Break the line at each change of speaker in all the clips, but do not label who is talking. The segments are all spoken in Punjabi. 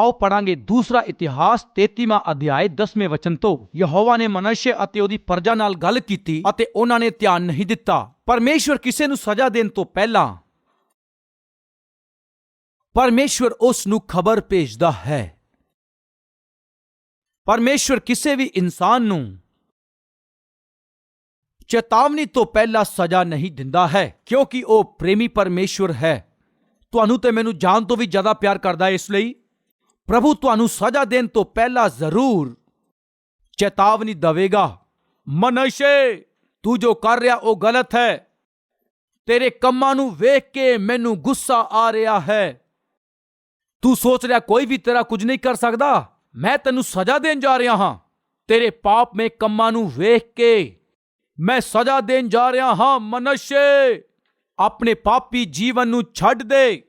ਆਓ ਪੜਾਂਗੇ ਦੂਸਰਾ ਇਤਿਹਾਸ 33ਵਾਂ ਅਧਿਆਇ 10ਵੇਂ ਵਚਨ ਤੋਂ। ਯਹੋਵਾ ਨੇ ਮਨੁੱਖੇ ਅਤੇ ਉਹਦੀ ਪਰਜਾ ਨਾਲ ਗੱਲ ਕੀਤੀ ਅਤੇ ਉਹਨਾਂ ਨੇ ਧਿਆਨ ਨਹੀਂ ਦਿੱਤਾ। ਪਰਮੇਸ਼ਵਰ ਕਿਸੇ ਨੂੰ ਸਜ਼ਾ ਦੇਣ ਤੋਂ ਪਹਿਲਾਂ ਪਰਮੇਸ਼ਵਰ ਉਸ ਨੂੰ ਖਬਰ ਭੇਜਦਾ ਹੈ। ਪਰਮੇਸ਼ਵਰ ਕਿਸੇ ਵੀ ਇਨਸਾਨ ਨੂੰ ਚੇਤਾਵਨੀ ਤੋਂ ਪਹਿਲਾਂ ਸਜ਼ਾ ਨਹੀਂ ਦਿੰਦਾ ਹੈ, ਕਿਉਂਕਿ ਉਹ ਪ੍ਰੇਮੀ ਪਰਮੇਸ਼ਵਰ ਹੈ। ਤੁਹਾਨੂੰ ਤੇ ਮੈਨੂੰ ਜਾਨ ਤੋਂ ਵੀ ਜ਼ਿਆਦਾ ਪਿਆਰ ਕਰਦਾ ਹੈ ਇਸ ਲਈ ਪ੍ਰਭੂ ਤੁਹਾਨੂੰ ਸਜ਼ਾ ਦੇਣ ਤੋਂ ਪਹਿਲਾਂ ਜ਼ਰੂਰ ਚੇਤਾਵਨੀ ਦੇਵੇਗਾ। ਮਨਸ਼ੇ, ਤੂੰ ਜੋ ਕਰ ਰਿਹਾ, ਉਹ ਗਲਤ ਹੈ। ਤੇਰੇ ਕੰਮਾਂ ਨੂੰ ਵੇਖ ਕੇ ਮੈਨੂੰ ਗੁੱਸਾ ਆ ਰਿਹਾ ਹੈ। ਤੂੰ ਸੋਚ ਰਿਹਾ, ਕੋਈ ਵੀ ਤੇਰਾ ਕੁਝ ਨਹੀਂ ਕਰ ਸਕਦਾ। ਮੈਂ ਤੈਨੂੰ ਸਜ਼ਾ ਦੇਣ ਜਾ ਰਿਹਾ ਹਾਂ। ਤੇਰੇ ਪਾਪ ਮੇ ਕੰਮਾਂ ਨੂੰ ਵੇਖ ਕੇ ਮੈਂ ਸਜ਼ਾ ਦੇਣ ਜਾ ਰਿਹਾ ਹਾਂ, ਮਨਸ਼ੇ। ਆਪਣੇ ਪਾਪੀ ਜੀਵਨ ਨੂੰ ਛੱਡ ਦੇ।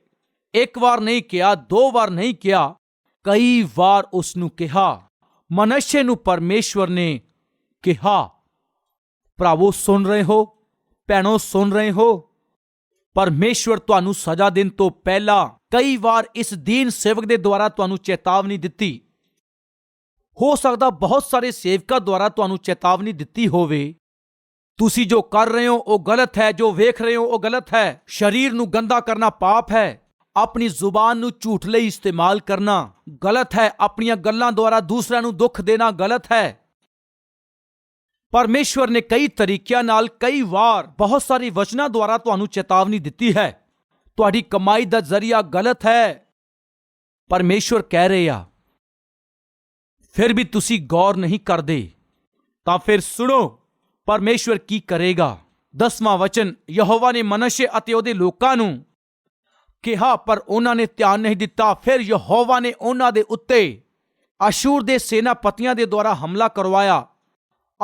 ਇੱਕ ਵਾਰ ਨਹੀਂ ਕਿਹਾ, ਦੋ ਵਾਰ ਨਹੀਂ ਕਿਹਾ। ਕਈ ਵਾਰ ਉਸ ਨੂੰ ਕਿਹਾ ਮਨੁੱਸ਼ੇ ਨੂੰ ਪਰਮੇਸ਼ਵਰ ਨੇ ਕਿਹਾ, ਭਰਾਵੋ, ਸੁਣ ਰਹੇ ਹੋ, ਭੈਣੋ, ਸੁਣ ਰਹੇ ਹੋ। ਪਰਮੇਸ਼ਵਰ ਤੁਹਾਨੂੰ ਸਜ਼ਾ ਦੇਣ ਤੋਂ ਪਹਿਲਾਂ ਕਈ ਵਾਰ ਇਸ ਦੀਨ ਸੇਵਕ ਦੇ ਦੁਆਰਾ ਤੁਹਾਨੂੰ ਚੇਤਾਵਨੀ ਦਿੱਤੀ। ਹੋ ਸਕਦਾ ਬਹੁਤ ਸਾਰੇ ਸੇਵਕਾਂ ਦੁਆਰਾ ਤੁਹਾਨੂੰ ਚੇਤਾਵਨੀ ਦਿੱਤੀ ਹੋਵੇ। ਤੁਸੀਂ ਜੋ ਕਰ ਰਹੇ ਹੋ, ਉਹ ਗਲਤ ਹੈ, ਜੋ ਵੇਖ ਰਹੇ ਹੋ, ਉਹ ਗਲਤ ਹੈ। ਸਰੀਰ ਨੂੰ ਗੰਦਾ ਕਰਨਾ ਪਾਪ ਹੈ। ਆਪਣੀ ਜ਼ੁਬਾਨ ਨੂੰ ਝੂਠ ਲਈ ਇਸਤੇਮਾਲ ਕਰਨਾ ਗਲਤ ਹੈ। ਆਪਣੀਆਂ ਗੱਲਾਂ ਦੁਆਰਾ ਦੂਸਰਿਆਂ ਨੂੰ ਦੁੱਖ ਦੇਣਾ ਗਲਤ ਹੈ। ਪਰਮੇਸ਼ਵਰ ਨੇ ਕਈ ਤਰੀਕਿਆਂ ਨਾਲ ਕਈ ਵਾਰ ਬਹੁਤ ਸਾਰੀ ਵਚਨਾਂ ਦੁਆਰਾ ਤੁਹਾਨੂੰ ਚੇਤਾਵਨੀ ਦਿੱਤੀ ਹੈ। ਤੁਹਾਡੀ ਕਮਾਈ ਦਾ ਜ਼ਰੀਆ ਗਲਤ ਹੈ। ਪਰਮੇਸ਼ਵਰ ਕਹਿ ਰਹੇ ਆ, ਫਿਰ ਵੀ ਤੁਸੀਂ ਗੌਰ ਨਹੀਂ ਕਰਦੇ। ਤਾਂ ਫਿਰ ਸੁਣੋ, ਪਰਮੇਸ਼ਵਰ ਕੀ ਕਰੇਗਾ? ਦਸਵਾਂ ਵਚਨ, ਯਹੋਵਾ ਨੇ ਮਨੁੱਖੇ ਅਤੇ ਉਹਦੇ ਲੋਕਾਂ ਨੂੰ ਕਿਹਾ, ਪਰ ਉਹਨਾਂ ਨੇ ਧਿਆਨ ਨਹੀਂ ਦਿੱਤਾ। ਫਿਰ ਯਹੋਵਾ ਨੇ ਉਹਨਾਂ ਦੇ ਉੱਤੇ ਅਸ਼ੂਰ ਦੇ ਸੈਨਾਪਤੀਆਂ ਦੇ ਦੁਆਰਾ ਹਮਲਾ ਕਰਵਾਇਆ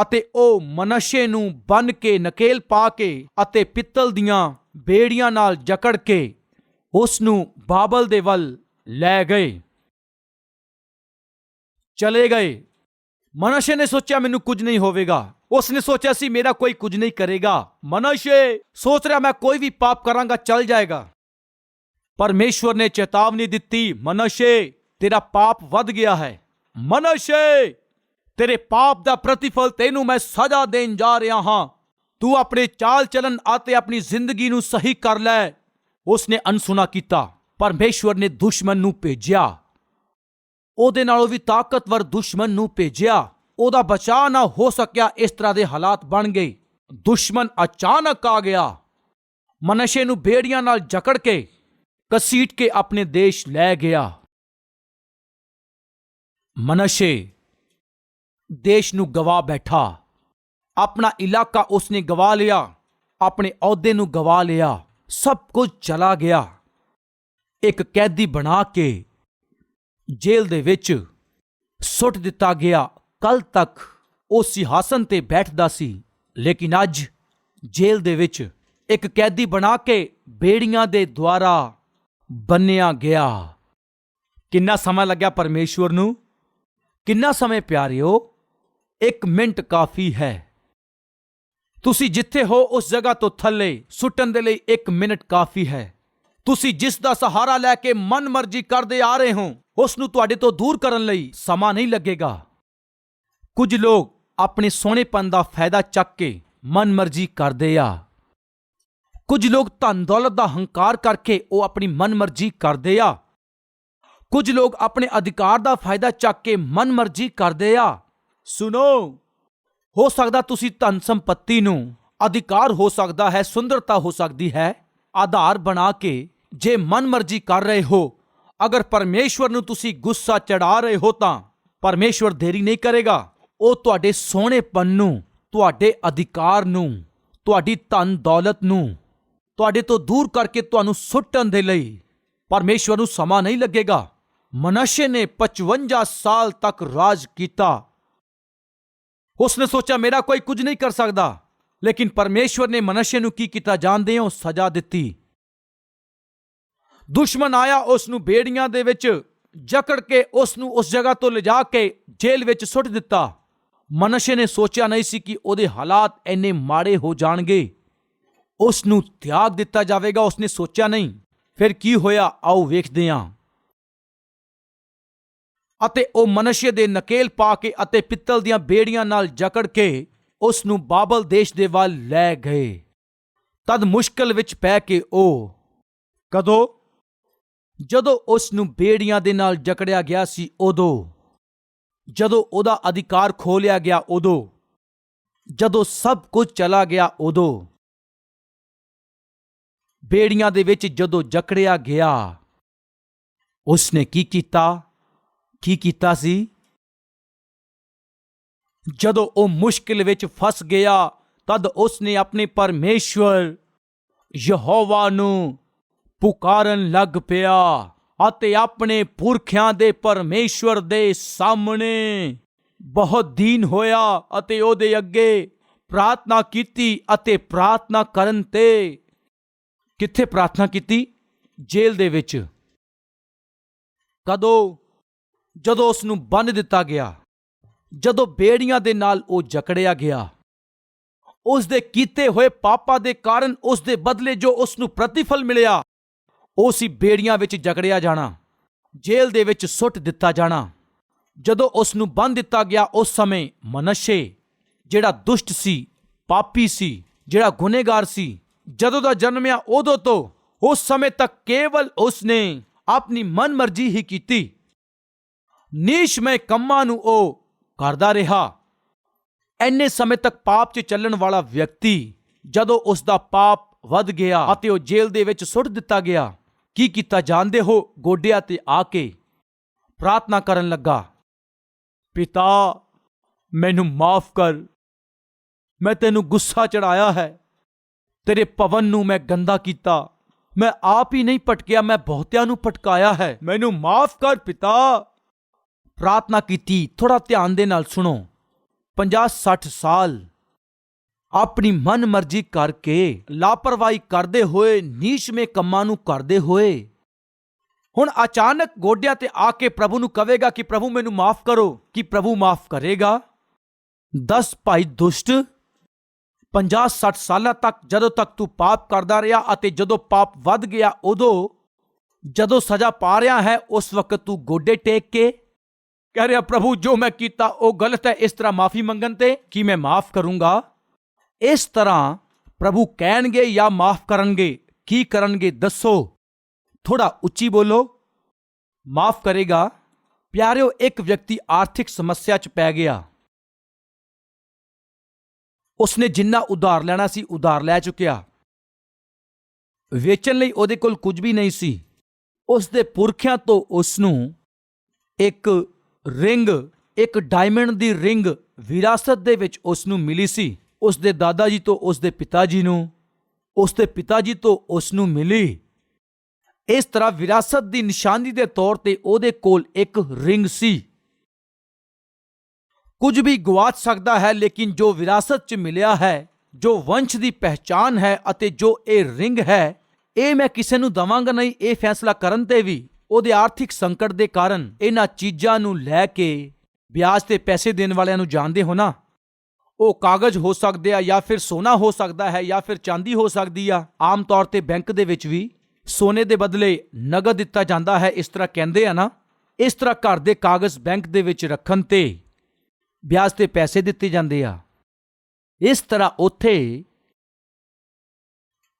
ਅਤੇ ਉਹ ਮਨਸ਼ੇ ਨੂੰ ਬੰਨ ਕੇ, ਨਕੇਲ ਪਾ ਕੇ ਅਤੇ ਪਿੱਤਲ ਦੀਆਂ ਬੇੜੀਆਂ ਨਾਲ ਜਕੜ ਕੇ ਉਸ ਨੂੰ ਬਾਬਲ ਦੇ ਵੱਲ ਲੈ ਗਏ। ਚਲੇ ਗਏ। ਮਨਸ਼ੇ ਨੇ ਸੋਚਿਆ, ਮੈਨੂੰ ਕੁਝ ਨਹੀਂ ਹੋਵੇਗਾ। ਉਸ ਨੇ ਸੋਚਿਆ, ਸੀ, ਮੇਰਾ ਕੋਈ ਕੁਝ ਨਹੀਂ ਕਰੇਗਾ। ਮਨਸ਼ੇ ਸੋਚ ਰਿਹਾ, ਮੈਂ ਕੋਈ ਵੀ ਪਾਪ ਕਰਾਂਗਾ, ਚੱਲ ਜਾਏਗਾ। ਪਰਮੇਸ਼ਵਰ ਨੇ ਚੇਤਾਵਨੀ ਦਿੱਤੀ, ਮਨਸ਼ੇ, ਤੇਰਾ ਪਾਪ ਵੱਧ ਗਿਆ ਹੈ। ਮਨਸ਼ੇ, ਤੇਰੇ ਪਾਪ ਦਾ ਪ੍ਰਤੀਫਲ ਤੈਨੂੰ ਮੈਂ ਸਜ਼ਾ ਦੇਣ ਜਾ ਰਿਹਾ ਹਾਂ। ਤੂੰ ਆਪਣੇ ਚਾਲ ਚਲਨ ਅਤੇ ਆਪਣੀ ਜ਼ਿੰਦਗੀ ਨੂੰ ਸਹੀ ਕਰ ਲੈ। ਉਸਨੇ ਅਨਸੁਣਾ ਕੀਤਾ। ਪਰਮੇਸ਼ਵਰ ਨੇ ਦੁਸ਼ਮਣ ਨੂੰ ਭੇਜਿਆ। ਉਹਦੇ ਨਾਲੋਂ ਵੀ ਤਾਕਤਵਰ ਦੁਸ਼ਮਣ ਨੂੰ ਭੇਜਿਆ। ਉਹਦਾ ਬਚਾਅ ਨਾ ਹੋ ਸਕਿਆ, ਇਸ ਤਰ੍ਹਾਂ ਦੇ ਹਾਲਾਤ ਬਣ ਗਏ। ਦੁਸ਼ਮਣ ਅਚਾਨਕ ਆ ਗਿਆ। ਮਨਸ਼ੇ ਨੂੰ ਬੇੜੀਆਂ ਨਾਲ ਜਕੜ ਕੇ ਕਸੀਟ ਕੇ ਆਪਣੇ ਦੇਸ਼ ਲੈ ਗਿਆ। ਮਨਸ਼ੇ ਦੇਸ਼ ਨੂੰ ਗਵਾ ਬੈਠਾ। ਆਪਣਾ ਇਲਾਕਾ ਉਸਨੇ ਗਵਾ ਲਿਆ, ਆਪਣੇ ਅਹੁਦੇ ਨੂੰ ਗਵਾ ਲਿਆ, ਸਭ ਕੁਝ ਚਲਾ ਗਿਆ। ਇੱਕ ਕੈਦੀ ਬਣਾ ਕੇ ਜੇਲ੍ਹ ਦੇ ਵਿੱਚ ਸੁੱਟ ਦਿੱਤਾ ਗਿਆ। ਕੱਲ ਤੱਕ ਉਹ ਸਿਹਾਸਨ ਤੇ ਬੈਠਦਾ ਸੀ, ਲੇਕਿਨ ਅੱਜ ਜੇਲ੍ਹ ਦੇ ਵਿੱਚ ਇੱਕ ਕੈਦੀ ਬਣਾ ਕੇ ਬੇੜੀਆਂ ਦੇ ਦੁਆਰਾ ਬੰਨਿਆ ਗਿਆ। ਕਿੰਨਾ ਸਮਾਂ ਲੱਗਿਆ ਪਰਮੇਸ਼ਵਰ ਨੂੰ? ਕਿੰਨਾ ਸਮੇਂ ਪਿਆਰਿਓ? ਇੱਕ ਮਿੰਟ ਕਾਫੀ ਹੈ। ਤੁਸੀਂ ਜਿੱਥੇ ਹੋ, ਉਸ ਜਗ੍ਹਾ ਤੋਂ ਥੱਲੇ ਸੁੱਟਣ ਦੇ ਲਈ ਇੱਕ ਮਿੰਟ ਕਾਫੀ ਹੈ। ਤੁਸੀਂ ਜਿਸ ਦਾ ਸਹਾਰਾ ਲੈ ਕੇ ਮਨ ਮਰਜ਼ੀ ਕਰਦੇ ਆ ਰਹੇ ਹੋ, ਉਸ ਨੂੰ ਤੁਹਾਡੇ ਤੋਂ ਦੂਰ ਕਰਨ ਲਈ ਸਮਾਂ ਨਹੀਂ ਲੱਗੇਗਾ। ਕੁਝ ਲੋਕ ਆਪਣੇ ਸੋਹਣੇਪਨ ਦਾ ਫਾਇਦਾ ਚੱਕ ਕੇ ਮਨ ਮਰਜ਼ੀ ਕਰਦੇ ਆ। ਕੁਝ ਲੋਕ ਧਨ ਦੌਲਤ ਦਾ ਹੰਕਾਰ ਕਰਕੇ ਉਹ ਆਪਣੀ ਮਨ ਮਰਜ਼ੀ ਕਰਦੇ ਆ। ਕੁਝ ਲੋਕ ਆਪਣੇ ਅਧਿਕਾਰ ਦਾ ਫਾਇਦਾ ਚੱਕ ਕੇ ਮਨ ਮਰਜ਼ੀ ਕਰਦੇ ਆ। ਸੁਣੋ, ਹੋ ਸਕਦਾ ਤੁਸੀਂ ਧਨ ਸੰਪਤੀ ਨੂੰ ਅਧਿਕਾਰ ਹੋ ਸਕਦਾ ਹੈ, ਸੁੰਦਰਤਾ ਹੋ ਸਕਦੀ ਹੈ, ਆਧਾਰ ਬਣਾ ਕੇ ਜੇ ਮਨ ਮਰਜ਼ੀ ਕਰ ਰਹੇ ਹੋ, ਅਗਰ ਪਰਮੇਸ਼ਵਰ ਨੂੰ ਤੁਸੀਂ ਗੁੱਸਾ ਚੜਾ ਰਹੇ ਹੋ ਤਾਂ ਪਰਮੇਸ਼ਵਰ ਦੇਰੀ ਨਹੀਂ ਕਰੇਗਾ। ਉਹ ਤੁਹਾਡੇ ਸੋਹਣੇਪਨ ਨੂੰ, ਤੁਹਾਡੇ ਅਧਿਕਾਰ ਨੂੰ, ਤੁਹਾਡੀ ਧਨ ਦੌਲਤ ਨੂੰ ਤੁਹਾਡੇ ਤੋਂ ਦੂਰ ਕਰਕੇ ਤੁਹਾਨੂੰ ਸੁੱਟਣ ਦੇ ਲਈ ਪਰਮੇਸ਼ਵਰ ਨੂੰ ਸਮਾਂ ਨਹੀਂ ਲੱਗੇਗਾ। ਮਨਸ਼ੇ ਨੇ 55 ਸਾਲ ਤੱਕ ਰਾਜ ਕੀਤਾ। ਉਸਨੇ ਸੋਚਿਆ, ਮੇਰਾ ਕੋਈ ਕੁਝ ਨਹੀਂ ਕਰ ਸਕਦਾ। ਲੇਕਿਨ ਪਰਮੇਸ਼ਵਰ ਨੇ ਮਨਸ਼ੇ ਨੂੰ ਕੀ ਕੀਤਾ ਜਾਣਦੇ ਹੋ ਸਜ਼ਾ ਦਿੱਤੀ। ਦੁਸ਼ਮਣ ਆਇਆ ਉਸ ਨੂੰ ਬੇੜੀਆਂ ਦੇ ਵਿੱਚ, ਜਕੜ ਕੇ ਉਸ ਨੂੰ ਉਸ ਜਗ੍ਹਾ ਤੋਂ ਲਿਜਾ ਕੇ ਜੇਲ੍ਹ ਵਿੱਚ ਸੁੱਟ ਦਿੱਤਾ। ਮਨਸ਼ੇ ਨੇ ਸੋਚਿਆ ਨਹੀਂ ਸੀ ਕਿ ਉਹਦੇ ਹਾਲਾਤ ਇੰਨੇ ਮਾੜੇ ਹੋ ਜਾਣਗੇ। ਉਸ ਨੂੰ ਤਿਆਗ ਦਿੱਤਾ ਜਾਵੇਗਾ, ਉਸਨੇ ਸੋਚਿਆ ਨਹੀਂ। ਫਿਰ ਕੀ ਹੋਇਆ? ਆਓ ਵੇਖਦੇ ਹਾਂ। ਅਤੇ ਉਹ ਮਨੁੱਖ ਦੇ ਨਕੇਲ ਪਾ ਕੇ ਅਤੇ ਪਿੱਤਲ ਦੀਆਂ ਬੇੜੀਆਂ ਨਾਲ ਜਕੜ ਕੇ ਉਸ ਨੂੰ ਬਾਬਲ ਦੇਸ਼ ਦੇ ਵੱਲ ਲੈ ਗਏ। ਤਦ ਮੁਸ਼ਕਲ ਵਿੱਚ ਪੈ ਕੇ ਉਹ ਕਦੋਂ? ਜਦੋਂ ਉਸ ਨੂੰ ਬੇੜੀਆਂ ਦੇ ਨਾਲ ਜਕੜਿਆ ਗਿਆ ਸੀ, ਉਦੋਂ। ਜਦੋਂ ਉਹਦਾ ਅਧਿਕਾਰ ਖੋਲਿਆ ਗਿਆ, ਉਦੋਂ। ਜਦੋਂ ਸਭ ਕੁਝ ਚਲਾ ਗਿਆ, ਉਦੋਂ। ਬੇੜੀਆਂ ਦੇ ਵਿੱਚ ਜਦੋਂ ਜਕੜਿਆ ਗਿਆ, ਉਸਨੇ ਕੀ ਕੀਤਾ? ਕੀ ਕੀਤਾ ਸੀ? ਜਦੋਂ ਉਹ ਮੁਸ਼ਕਿਲ ਵਿੱਚ ਫਸ ਗਿਆ, ਤਦ ਉਸਨੇ ਆਪਣੇ ਪਰਮੇਸ਼ਵਰ ਯਹੋਵਾ ਨੂੰ ਪੁਕਾਰਨ ਲੱਗ ਪਿਆ ਅਤੇ ਆਪਣੇ ਪੁਰਖਿਆਂ ਦੇ ਪਰਮੇਸ਼ਵਰ ਦੇ ਸਾਹਮਣੇ ਬਹੁਤ ਦੀਨ ਹੋਇਆ ਅਤੇ ਉਹਦੇ ਅੱਗੇ ਪ੍ਰਾਰਥਨਾ ਕੀਤੀ ਅਤੇ ਪ੍ਰਾਰਥਨਾ ਕਰਨ ਤੇ ਕਿੱਥੇ ਪ੍ਰਾਰਥਨਾ ਕੀਤੀ? ਜੇਲ੍ਹ ਦੇ ਵਿੱਚ। ਕਦੋਂ? ਜਦੋਂ ਉਸ ਨੂੰ ਬੰਨ ਦਿੱਤਾ ਗਿਆ। ਜਦੋਂ ਬੇੜੀਆਂ ਦੇ ਨਾਲ ਉਹ ਜਕੜਿਆ ਗਿਆ। ਉਸ ਦੇ ਕੀਤੇ ਹੋਏ ਪਾਪਾਂ ਦੇ ਕਾਰਨ ਉਸ ਦੇ ਬਦਲੇ ਜੋ ਉਸ ਨੂੰ ਪ੍ਰਤੀਫਲ ਮਿਲਿਆ, ਉਹ ਸੀ ਬੇੜੀਆਂ ਵਿੱਚ ਜਕੜਿਆ ਜਾਣਾ, ਜੇਲ੍ਹ ਦੇ ਵਿੱਚ ਸੁੱਟ ਦਿੱਤਾ ਜਾਣਾ। ਜਦੋਂ ਉਸ ਨੂੰ ਬੰਨ ਦਿੱਤਾ ਗਿਆ ਉਸ ਸਮੇਂ ਮਨਸ਼ੇ, ਜਿਹੜਾ ਦੁਸ਼ਟ ਸੀ, ਪਾਪੀ ਸੀ, ਜਿਹੜਾ ਗੁਨੇਗਾਰ ਸੀ ਜਦੋਂ ਦਾ ਜਨਮਿਆ ਉਦੋਂ ਤੋਂ ਉਸ ਸਮੇਂ ਤੱਕ ਕੇਵਲ ਉਸਨੇ ਆਪਣੀ ਮਨਮਰਜ਼ੀ ਹੀ ਕੀਤੀ। ਨੀਸ਼ਮੈ ਕੰਮਾਂ ਨੂੰ ਉਹ ਕਰਦਾ ਰਿਹਾ। ਐਨੇ ਸਮੇਂ ਤੱਕ ਪਾਪ 'ਚ ਚੱਲਣ ਵਾਲਾ ਵਿਅਕਤੀ ਜਦੋਂ ਉਸ ਦਾ ਪਾਪ ਵੱਧ ਗਿਆ ਅਤੇ ਉਹ ਜੇਲ੍ਹ ਦੇ ਵਿੱਚ ਸੁੱਟ ਦਿੱਤਾ ਗਿਆ, ਕੀ ਕੀਤਾ ਜਾਣਦੇ ਹੋ? ਗੋਡਿਆਂ ਤੇ ਆ ਕੇ ਪ੍ਰਾਰਥਨਾ ਕਰਨ ਲੱਗਾ, ਪਿਤਾ, ਮੈਨੂੰ ਮਾਫ ਕਰ। ਮੈਂ ਤੈਨੂੰ ਗੁੱਸਾ ਚੜਾਇਆ ਹੈ। ਤੇਰੇ ਪਵਨ ਨੂੰ ਮੈਂ ਗੰਦਾ ਕੀਤਾ। ਮੈਂ ਆਪ ਹੀ ਨਹੀਂ ਭਟਕਿਆ, ਮੈਂ ਬਹੁਤਿਆਂ ਨੂੰ ਭਟਕਾਇਆ ਹੈ। ਮੈਨੂੰ ਮਾਫ ਕਰ ਪਿਤਾ। ਪ੍ਰਾਰਥਨਾ ਕੀਤੀ ਥੋੜਾ ਧਿਆਨ ਦੇ ਨਾਲ ਸੁਣੋ। 50 60 ਸਾਲ। ਆਪਣੀ ਮਨ ਮਰਜ਼ੀ ਕਰਕੇ ਲਾਪਰਵਾਹੀ ਕਰਦੇ ਹੋਏ ਨੀਸ਼ਮੇ ਕੰਮਾਂ ਨੂੰ ਕਰਦੇ ਹੋਏ। ਹੁਣ ਅਚਾਨਕ ਗੋਡਿਆਂ ਤੇ ਆ ਕੇ ਪ੍ਰਭੂ ਨੂੰ ਕਵੇਗਾ ਕਿ ਪ੍ਰਭੂ ਮੈਨੂੰ ਮਾਫ ਕਰੋ। ਕਿ ਪ੍ਰਭੂ ਮਾਫ ਕਰੇਗਾ? 10 ਭਾਈ ਦੁਸ਼ਟ 50 60 ਸਾਲਾਂ ਤੱਕ ਜਦੋਂ ਤੱਕ ਤੂੰ ਪਾਪ ਕਰਦਾ ਰਿਹਾ ਅਤੇ ਜਦੋਂ ਪਾਪ ਵੱਧ ਗਿਆ, ਉਦੋਂ ਜਦੋਂ ਸਜ਼ਾ ਪਾ ਰਿਹਾ ਹੈ, ਉਸ ਵਕਤ ਤੂੰ ਗੋਡੇ ਟੇਕ ਕੇ ਕਹਿ ਰਿਹਾ, ਪ੍ਰਭੂ, ਜੋ ਮੈਂ ਕੀਤਾ, ਉਹ ਗਲਤ ਹੈ। ਇਸ ਤਰ੍ਹਾਂ ਮਾਫੀ ਮੰਗਣ ਤੇ ਕੀ ਮੈਂ ਮਾਫ ਕਰੂੰਗਾ? ਇਸ ਤਰ੍ਹਾਂ ਪ੍ਰਭੂ ਕਹਿਣਗੇ ਜਾਂ ਮਾਫ ਕਰਨਗੇ, ਕੀ ਕਰਨਗੇ, ਦੱਸੋ। ਥੋੜਾ ਉੱਚੀ ਬੋਲੋ। ਮਾਫ ਕਰੇਗਾ। ਪਿਆਰਿਓ, ਇੱਕ ਵਿਅਕਤੀ ਆਰਥਿਕ ਸਮੱਸਿਆ 'ਚ ਪੈ ਗਿਆ। ਉਸਨੇ ਜਿੰਨਾ ਉਧਾਰ ਲੈਣਾ ਸੀ ਉਧਾਰ ਲੈ ਚੁੱਕਿਆ। ਵੇਚਣ ਲਈ ਉਹਦੇ ਕੋਲ ਕੁਝ ਵੀ ਨਹੀਂ ਸੀ। ਉਸ ਦੇ ਪੁਰਖਿਆਂ ਤੋਂ ਉਸ ਨੂੰ ਇੱਕ ਰਿੰਗ, ਇੱਕ ਡਾਇਮੰਡ ਦੀ ਰਿੰਗ ਵਿਰਾਸਤ ਦੇ ਵਿੱਚ ਉਸ ਨੂੰ ਮਿਲੀ ਸੀ। ਉਸ ਦੇ ਦਾਦਾ ਜੀ ਤੋਂ ਉਸ ਦੇ ਪਿਤਾ ਜੀ ਨੂੰ ਉਸ ਦੇ ਪਿਤਾ ਜੀ ਤੋਂ ਉਸ ਨੂੰ ਮਿਲੀ। ਇਸ ਤਰ੍ਹਾਂ ਵਿਰਾਸਤ ਦੀ ਨਿਸ਼ਾਨੀ ਦੇ ਤੌਰ ਤੇ ਉਹਦੇ ਕੋਲ ਇੱਕ ਰਿੰਗ ਸੀ। ਕੁਝ ਵੀ ਗਵਾਚ ਸਕਦਾ ਹੈ, ਲੇਕਿਨ ਜੋ ਵਿਰਾਸਤ 'ਚ ਮਿਲਿਆ ਹੈ, ਜੋ ਵੰਸ਼ ਦੀ ਪਹਿਚਾਨ ਹੈ ਅਤੇ ਜੋ ਇਹ ਰਿੰਗ ਹੈ, ਇਹ ਮੈਂ ਕਿਸੇ ਨੂੰ ਦਵਾਂਗਾ ਨਹੀਂ, ਇਹ ਫੈਸਲਾ ਕਰਨ ਤੇ ਵੀ। ਉਹਦੇ ਆਰਥਿਕ ਸੰਕਟ ਦੇ ਕਾਰਨ ਇਹਨਾਂ ਚੀਜ਼ਾਂ ਨੂੰ ਲੈ ਕੇ ਵਿਆਜ ਤੇ ਪੈਸੇ ਦੇਣ ਵਾਲਿਆਂ ਨੂੰ ਜਾਣਦੇ ਹੋ ਨਾ? ਉਹ ਕਾਗਜ਼ ਹੋ ਸਕਦੇ ਆ ਜਾਂ ਫਿਰ ਸੋਨਾ ਹੋ ਸਕਦਾ ਹੈ ਜਾਂ ਫਿਰ ਚਾਂਦੀ ਹੋ ਸਕਦੀ ਆ। ਆਮ ਤੌਰ ਤੇ ਬੈਂਕ ਦੇ ਵਿੱਚ ਵੀ ਸੋਨੇ ਦੇ ਬਦਲੇ ਨਗਦ ਦਿੱਤਾ ਜਾਂਦਾ ਹੈ, ਇਸ ਤਰ੍ਹਾਂ ਕਹਿੰਦੇ ਆ ਨਾ। ਇਸ ਤਰ੍ਹਾਂ ਘਰ ਦੇ ਕਾਗਜ਼ ਬੈਂਕ ਦੇ ਵਿੱਚ ਰੱਖਣ ਤੇ ਵਿਆਜ ਤੇ ਪੈਸੇ ਦਿੱਤੇ ਜਾਂਦੇ ਆ। ਇਸ ਤਰ੍ਹਾਂ ਉੱਥੇ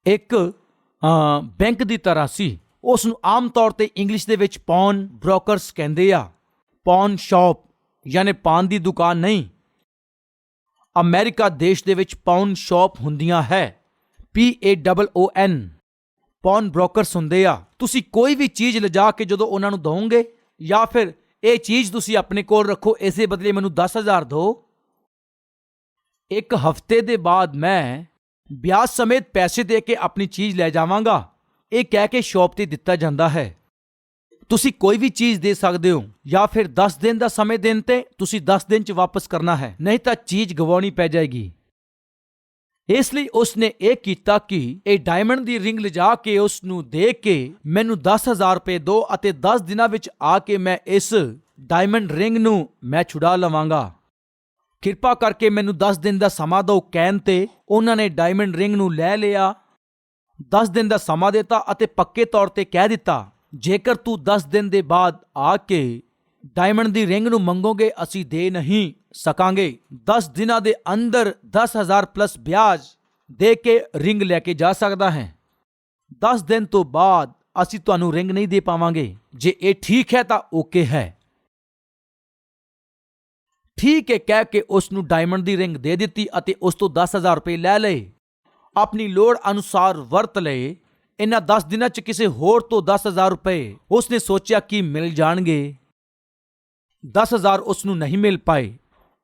ਇੱਕ ਬੈਂਕ ਦੀ ਤਰ੍ਹਾਂ ਸੀ। ਉਸ ਨੂੰ ਆਮ ਤੌਰ ਤੇ ਇੰਗਲਿਸ਼ ਦੇ ਵਿੱਚ ਪੌਨ ਬ੍ਰੋਕਰਸ ਕਹਿੰਦੇ ਆ। ਪੌਨ ਸ਼ਾਪ ਯਾਨੀ ਪਾਨ ਦੀ ਦੁਕਾਨ ਨਹੀਂ। ਅਮਰੀਕਾ ਦੇਸ਼ ਦੇ ਵਿੱਚ ਪਾਉਨ ਸ਼ਾਪ ਹੁੰਦੀਆਂ ਹੈ। ਪੀ A double O N ਪੌਨ brokers ਹੁੰਦੇ ਆ। ਤੁਸੀਂ ਕੋਈ ਵੀ ਚੀਜ਼ ਲਿਜਾ ਕੇ ਜਦੋਂ ਉਹਨਾਂ ਨੂੰ ਦੋਗੇ ਜਾਂ ਫਿਰ ਇਹ ਚੀਜ਼ ਤੁਸੀਂ ਆਪਣੇ ਕੋਲ ਰੱਖੋ, ਇਸੇ ਬਦਲੇ ਮੈਨੂੰ 10000 ਦਿਓ। ਇੱਕ ਹਫ਼ਤੇ ਦੇ ਬਾਅਦ ਮੈਂ ਵਿਆਜ ਸਮੇਤ ਪੈਸੇ ਦੇ ਕੇ ਆਪਣੀ ਚੀਜ਼ ਲੈ ਜਾਵਾਂਗਾ। ਇਹ ਕਹਿ ਕੇ ਸ਼ਾਪ ਤੇ ਦਿੱਤਾ ਜਾਂਦਾ ਹੈ। ਤੁਸੀਂ ਕੋਈ ਵੀ ਚੀਜ਼ ਦੇ ਸਕਦੇ ਹੋ, ਜਾਂ ਫਿਰ 10 ਦਿਨ ਦਾ ਸਮੇਂ ਦੇਣ ਤੇ ਤੁਸੀਂ 10 ਦਿਨ ਚ ਵਾਪਸ ਕਰਨਾ ਹੈ, ਨਹੀਂ ਤਾਂ ਚੀਜ਼ ਗਵਾਉਣੀ ਪੈ ਜਾਏਗੀ। ਇਸ ਲਈ ਉਸਨੇ ਇਹ ਕੀਤਾ ਕਿ ਇਹ ਡਾਇਮੰਡ ਦੀ ਰਿੰਗ ਲਿਜਾ ਕੇ ਉਸ ਨੂੰ ਦੇ ਕੇ ਮੈਨੂੰ 10000 ਰੁਪਏ ਦਿਓ ਅਤੇ 10 ਦਿਨਾਂ ਵਿੱਚ ਆ ਕੇ ਮੈਂ ਇਸ ਡਾਇਮੰਡ ਰਿੰਗ ਨੂੰ ਮੈਂ ਛੁਡਾ ਲਵਾਂਗਾ। ਕਿਰਪਾ ਕਰਕੇ ਮੈਨੂੰ 10 ਦਿਨ ਦਾ ਸਮਾਂ ਦਿਓ ਕਹਿਣ ਤੇ ਉਹਨਾਂ ਨੇ ਡਾਇਮੰਡ ਰਿੰਗ ਨੂੰ ਲੈ ਲਿਆ। 10 ਦਿਨ ਦਾ ਸਮਾਂ ਦਿੱਤਾ ਅਤੇ ਪੱਕੇ ਤੌਰ ਤੇ ਕਹਿ ਦਿੱਤਾ, ਜੇਕਰ ਤੂੰ 10 ਦਿਨ ਦੇ ਬਾਅਦ ਆ ਕੇ ਡਾਇਮੰਡ ਦੀ ਰਿੰਗ ਨੂੰ ਮੰਗੋਗੇ, ਅਸੀਂ ਦੇ ਨਹੀਂ ਸਕਾਂਗੇ। 10 ਦਿਨਾਂ ਦੇ ਅੰਦਰ 10000 ਪਲੱਸ ਵਿਆਜ ਦੇ ਕੇ ਰਿੰਗ ਲੈ ਕੇ ਜਾ ਸਕਦਾ ਹੈ। 10 ਦਿਨ ਤੋਂ ਬਾਅਦ ਅਸੀਂ ਤੁਹਾਨੂੰ ਰਿੰਗ ਨਹੀਂ ਦੇ ਪਾਵਾਂਗੇ। ਜੇ ਇਹ ਠੀਕ ਹੈ ਤਾਂ ਓਕੇ ਹੈ। ਠੀਕ ਹੈ, ਕਹਿ ਕੇ ਉਸ ਨੂੰ ਡਾਇਮੰਡ ਦੀ ਰਿੰਗ ਦੇ ਦਿੱਤੀ ਅਤੇ ਉਸ ਤੋਂ 10000 ਰੁਪਏ ਲੈ ਲਏ। ਆਪਣੀ ਲੋੜ ਅਨੁਸਾਰ ਵਰਤ ਲਏ। ਇਹਨਾਂ 10 ਦਿਨਾਂ 'ਚ ਕਿਸੇ ਹੋਰ ਤੋਂ 10000 ਰੁਪਏ ਉਸਨੇ ਸੋਚਿਆ ਕਿ ਮਿਲ ਜਾਣਗੇ। 10000 ਉਸ ਨੂੰ ਨਹੀਂ ਮਿਲ ਪਾਏ।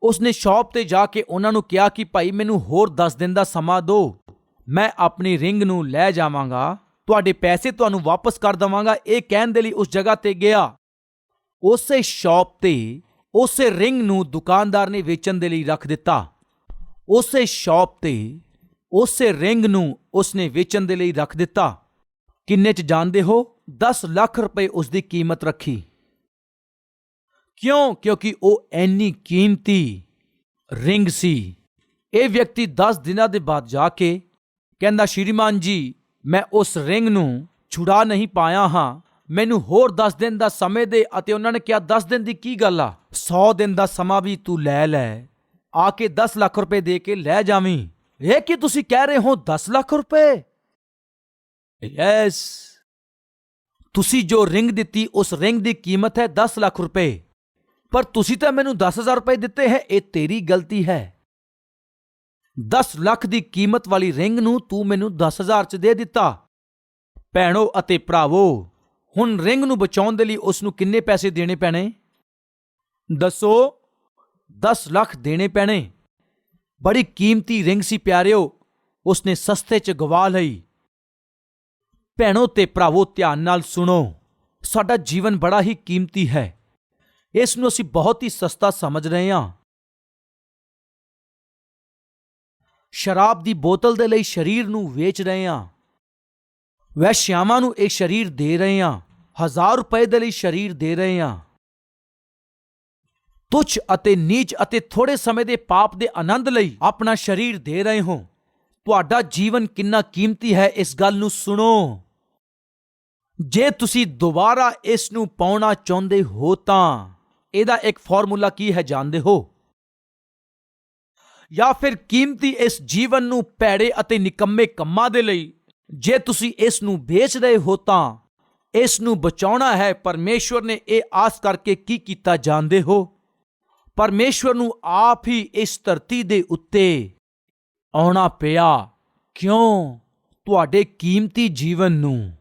ਉਸਨੇ ਸ਼ਾਪ ਤੇ ਜਾ ਕੇ ਉਹਨਾਂ ਨੂੰ ਕਿਹਾ ਕਿ ਭਾਈ, ਮੈਨੂੰ ਹੋਰ 10 ਦਿਨ ਦਾ ਸਮਾਂ ਦਿਓ। ਮੈਂ ਆਪਣੀ ਰਿੰਗ ਨੂੰ ਲੈ ਜਾਵਾਂਗਾ। ਤੁਹਾਡੇ ਪੈਸੇ ਤੁਹਾਨੂੰ ਵਾਪਸ ਕਰ ਦਵਾਂਗਾ। ਇਹ ਕਹਿਣ ਦੇ ਲਈ ਉਸ ਜਗ੍ਹਾ ਤੇ ਗਿਆ। ਉਸੇ ਸ਼ਾਪ ਤੇ ਉਸੇ ਰਿੰਗ ਨੂੰ ਦੁਕਾਨਦਾਰ ਨੇ ਵੇਚਣ ਦੇ ਲਈ ਰੱਖ ਦਿੱਤਾ। ਉਸੇ ਸ਼ਾਪ ਤੇ ਉਸੇ ਰਿੰਗ ਨੂੰ ਉਸਨੇ ਵੇਚਣ ਦੇ ਲਈ ਰੱਖ ਦਿੱਤਾ। ਕਿੰਨੇ ਚ ਜਾਣਦੇ ਹੋ? 10 ਲੱਖ ਰੁਪਏ ਉਸ ਦੀ ਕੀਮਤ ਰੱਖੀ। ਕਿਉਂ? ਕਿਉਂਕਿ ਉਹ ਐਨੀ ਕੀਮਤੀ ਰਿੰਗ ਸੀ। ਇਹ ਵਿਅਕਤੀ 10 ਦਿਨਾਂ ਦੇ ਬਾਅਦ ਜਾ ਕੇ ਕਹਿੰਦਾ, ਸ਼੍ਰੀਮਾਨ ਜੀ, ਮੈਂ ਉਸ ਰਿੰਗ ਨੂੰ ਛੁਡਾ ਨਹੀਂ ਪਾਇਆ ਹਾਂ। ਮੈਨੂੰ ਹੋਰ 10 ਦਿਨ ਦਾ ਸਮੇਂ ਦੇ ਅਤੇ ਉਹਨਾਂ ਨੇ ਕਿਹਾ 10 ਦਿਨ ਦੀ ਕੀ ਗੱਲ ਆ? 100 ਦਿਨ ਦਾ ਸਮਾਂ ਵੀ ਤੂੰ ਲੈ ਲੈ। ਆ ਕੇ 10 ਲੱਖ ਰੁਪਏ ਦੇ ਕੇ ਲੈ ਜਾਵੀਂ। ਇਹ ਕੀ ਤੁਸੀਂ ਕਹਿ ਰਹੇ ਹੋ 10 ਲੱਖ ਰੁਪਏ? ਯੈਸ ਤੁਸੀਂ ਜੋ ਰਿੰਗ ਦਿੱਤੀ, ਉਸ ਰਿੰਗ ਦੀ ਕੀਮਤ ਹੈ 10 ਲੱਖ ਰੁਪਏ। ਪਰ ਤੁਸੀਂ ਤਾਂ ਮੈਨੂੰ 10000 ਰੁਪਏ ਦਿੱਤੇ ਹੈ, ਇਹ ਤੇਰੀ ਗਲਤੀ ਹੈ। 10 ਲੱਖ ਦੀ ਕੀਮਤ ਵਾਲੀ ਰਿੰਗ ਨੂੰ ਤੂੰ ਮੈਨੂੰ 10000 ਚ ਦੇ ਦਿੱਤਾ। ਭੈਣੋ ਅਤੇ ਭਰਾਵੋ, ਹੁਣ ਰਿੰਗ ਨੂੰ ਬਚਾਉਣ ਦੇ ਲਈ ਉਸ ਨੂੰ ਕਿੰਨੇ ਪੈਸੇ ਦੇਣੇ ਪੈਣੇ? ਦੱਸੋ 10 ਲੱਖ ਦੇਣੇ ਪੈਣੇ। ਬੜੀ ਕੀਮਤੀ ਰਿੰਗ ਸੀ ਪਿਆਰਿਓ, ਉਸਨੇ ਸਸਤੇ ਚ ਗਵਾ ਲਈ। ਭੈਣੋ ਤੇ ਭਰਾਵੋ, ਧਿਆਨ ਨਾਲ ਸੁਣੋ, ਸਾਡਾ ਜੀਵਨ ਬੜਾ ਹੀ ਕੀਮਤੀ ਹੈ। ਇਸ ਨੂੰ ਅਸੀਂ ਬਹੁਤ ਹੀ ਸਸਤਾ ਸਮਝ ਰਹੇ ਹਾਂ। ਸ਼ਰਾਬ ਦੀ ਬੋਤਲ ਦੇ ਲਈ ਸਰੀਰ ਨੂੰ ਵੇਚ ਰਹੇ ਹਾਂ। ਵੈਸ਼ਿਆਵਾਂ ਨੂੰ ਇਹ ਸਰੀਰ ਦੇ ਰਹੇ ਹਾਂ। ਹਜ਼ਾਰ ਰੁਪਏ ਦੇ ਲਈ ਸਰੀਰ ਦੇ ਰਹੇ ਹਾਂ। ਤੁਛ ਅਤੇ ਨੀਚ ਅਤੇ ਥੋੜੇ ਸਮੇਂ ਦੇ ਪਾਪ ਦੇ ਆਨੰਦ ਲਈ ਆਪਣਾ ਸਰੀਰ ਦੇ ਰਹੇ ਹੋ। ਤੁਹਾਡਾ ਜੀਵਨ ਕਿੰਨਾ ਕੀਮਤੀ ਹੈ, ਇਸ ਗੱਲ ਨੂੰ ਸੁਣੋ। ਜੇ ਤੁਸੀਂ ਦੁਬਾਰਾ ਇਸ ਨੂੰ ਪਾਉਣਾ ਚਾਹੁੰਦੇ ਹੋ ਤਾਂ ਇਹਦਾ ਇੱਕ ਫਾਰਮੂਲਾ ਕੀ ਹੈ ਜਾਣਦੇ ਹੋ? ਜਾਂ ਫਿਰ ਕੀਮਤੀ ਇਸ ਜੀਵਨ ਨੂੰ ਭੈੜੇ ਅਤੇ ਨਿਕੰਮੇ ਕੰਮਾਂ ਦੇ ਲਈ, ਜੇ ਤੁਸੀਂ ਇਸ ਨੂੰ ਵੇਚ ਰਹੇ ਹੋ ਤਾਂ ਇਸ ਨੂੰ ਬਚਾਉਣਾ ਹੈ, ਪਰਮੇਸ਼ਵਰ ਨੇ ਇਹ ਆਸ ਕਰਕੇ ਕੀ ਕੀਤਾ ਜਾਣਦੇ ਹੋ? ਪਰਮੇਸ਼ਵਰ ਨੂੰ ਆਪ ਹੀ ਇਸ ਧਰਤੀ ਦੇ ਉੱਤੇ ਆਉਣਾ ਪਿਆ। ਕਿਉਂ? ਤੁਹਾਡੇ ਕੀਮਤੀ ਜੀਵਨ ਨੂੰ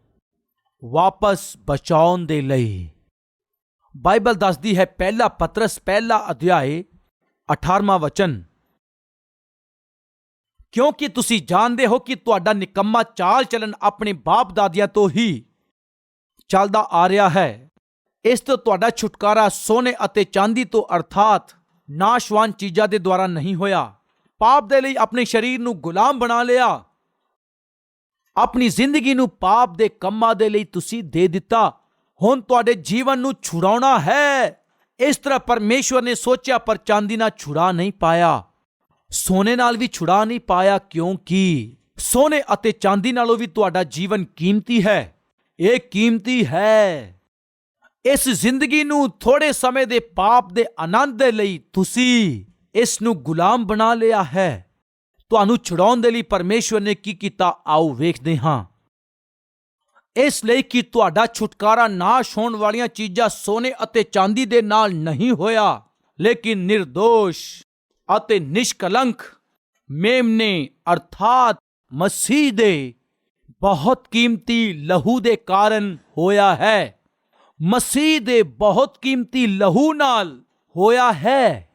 ਵਾਪਸ ਬਚਾਉਣ ਦੇ ਲਈ। ਬਾਈਬਲ ਦੱਸਦੀ ਹੈ ਪਹਿਲਾ ਪਤਰਸ, ਪਹਿਲਾ ਅਧਿਆਏ 18ਵਾਂ ਵਚਨ। ਕਿਉਂਕਿ ਤੁਸੀਂ ਜਾਣਦੇ ਹੋ ਕਿ ਤੁਹਾਡਾ ਨਿਕੰਮਾ ਚਾਲ ਚੱਲਣ ਆਪਣੇ ਬਾਪ ਦਾਦਿਆਂ ਤੋਂ ਹੀ ਚੱਲਦਾ ਆ ਰਿਹਾ ਹੈ। ਇਸ ਤੋਂ ਤੁਹਾਡਾ ਛੁਟਕਾਰਾ ਸੋਨੇ ਅਤੇ ਚਾਂਦੀ ਤੋਂ ਅਰਥਾਤ ਨਾਸ਼ਵਾਨ ਚੀਜ਼ਾਂ ਦੇ ਦੁਆਰਾ ਨਹੀਂ ਹੋਇਆ। ਪਾਪ ਦੇ ਲਈ ਆਪਣੇ ਸਰੀਰ ਨੂੰ ਗੁਲਾਮ ਬਣਾ ਲਿਆ। ਆਪਣੀ ਜ਼ਿੰਦਗੀ ਨੂੰ ਪਾਪ ਦੇ ਕੰਮਾਂ ਦੇ ਲਈ ਤੁਸੀਂ ਦੇ ਦਿੱਤਾ। ਹੁਣ ਤੁਹਾਡੇ ਜੀਵਨ ਨੂੰ ਛੁਡਾਉਣਾ ਹੈ। ਇਸ ਤਰ੍ਹਾਂ ਪਰਮੇਸ਼ਵਰ ਨੇ ਸੋਚਿਆ, ਪਰ ਚਾਂਦੀ ਨਾਲ ਛੁੜਾ ਨਹੀਂ ਪਾਇਆ। ਸੋਨੇ ਨਾਲ ਵੀ ਛੁਡਾ ਨਹੀਂ ਪਾਇਆ, ਕਿਉਂਕਿ ਸੋਨੇ ਅਤੇ ਚਾਂਦੀ ਨਾਲੋਂ ਵੀ ਤੁਹਾਡਾ ਜੀਵਨ ਕੀਮਤੀ ਹੈ। ਇਹ ਕੀਮਤੀ ਹੈ। ਇਸ ਜ਼ਿੰਦਗੀ ਨੂੰ ਥੋੜੇ ਸਮੇਂ ਦੇ ਪਾਪ ਦੇ ਆਨੰਦ ਦੇ ਲਈ ਤੁਸੀਂ ਇਸ ਨੂੰ ਗੁਲਾਮ ਬਣਾ ਲਿਆ ਹੈ। ਤੁਹਾਨੂੰ ਛੁਡਾਉਣ ਦੇ ਲਈ ਪਰਮੇਸ਼ਵਰ ਨੇ ਕੀ ਕੀਤਾ? ਆਓ ਵੇਖਦੇ ਹਾਂ। ਇਸ ਲਈ ਕਿ ਤੁਹਾਡਾ ਛੁਟਕਾਰਾ ਨਾਸ਼ ਹੋਣ ਵਾਲੀਆਂ ਚੀਜ਼ਾਂ ਸੋਨੇ ਅਤੇ ਚਾਂਦੀ ਦੇ ਨਾਲ ਨਹੀਂ ਹੋਇਆ, ਲੇਕਿਨ નિર્ਦੋਸ਼ ਅਤੇ ਨਿਸ਼ਕਲੰਕ ਮੇਮਨੇ ਅਰਥਾਤ ਮਸੀਹ ਦੇ ਬਹੁਤ ਕੀਮਤੀ ਲਹੂ ਦੇ ਕਾਰਨ ਹੋਇਆ ਹੈ। ਮਸੀਹ ਦੇ ਬਹੁਤ ਕੀਮਤੀ ਲਹੂ ਨਾਲ ਹੋਇਆ ਹੈ।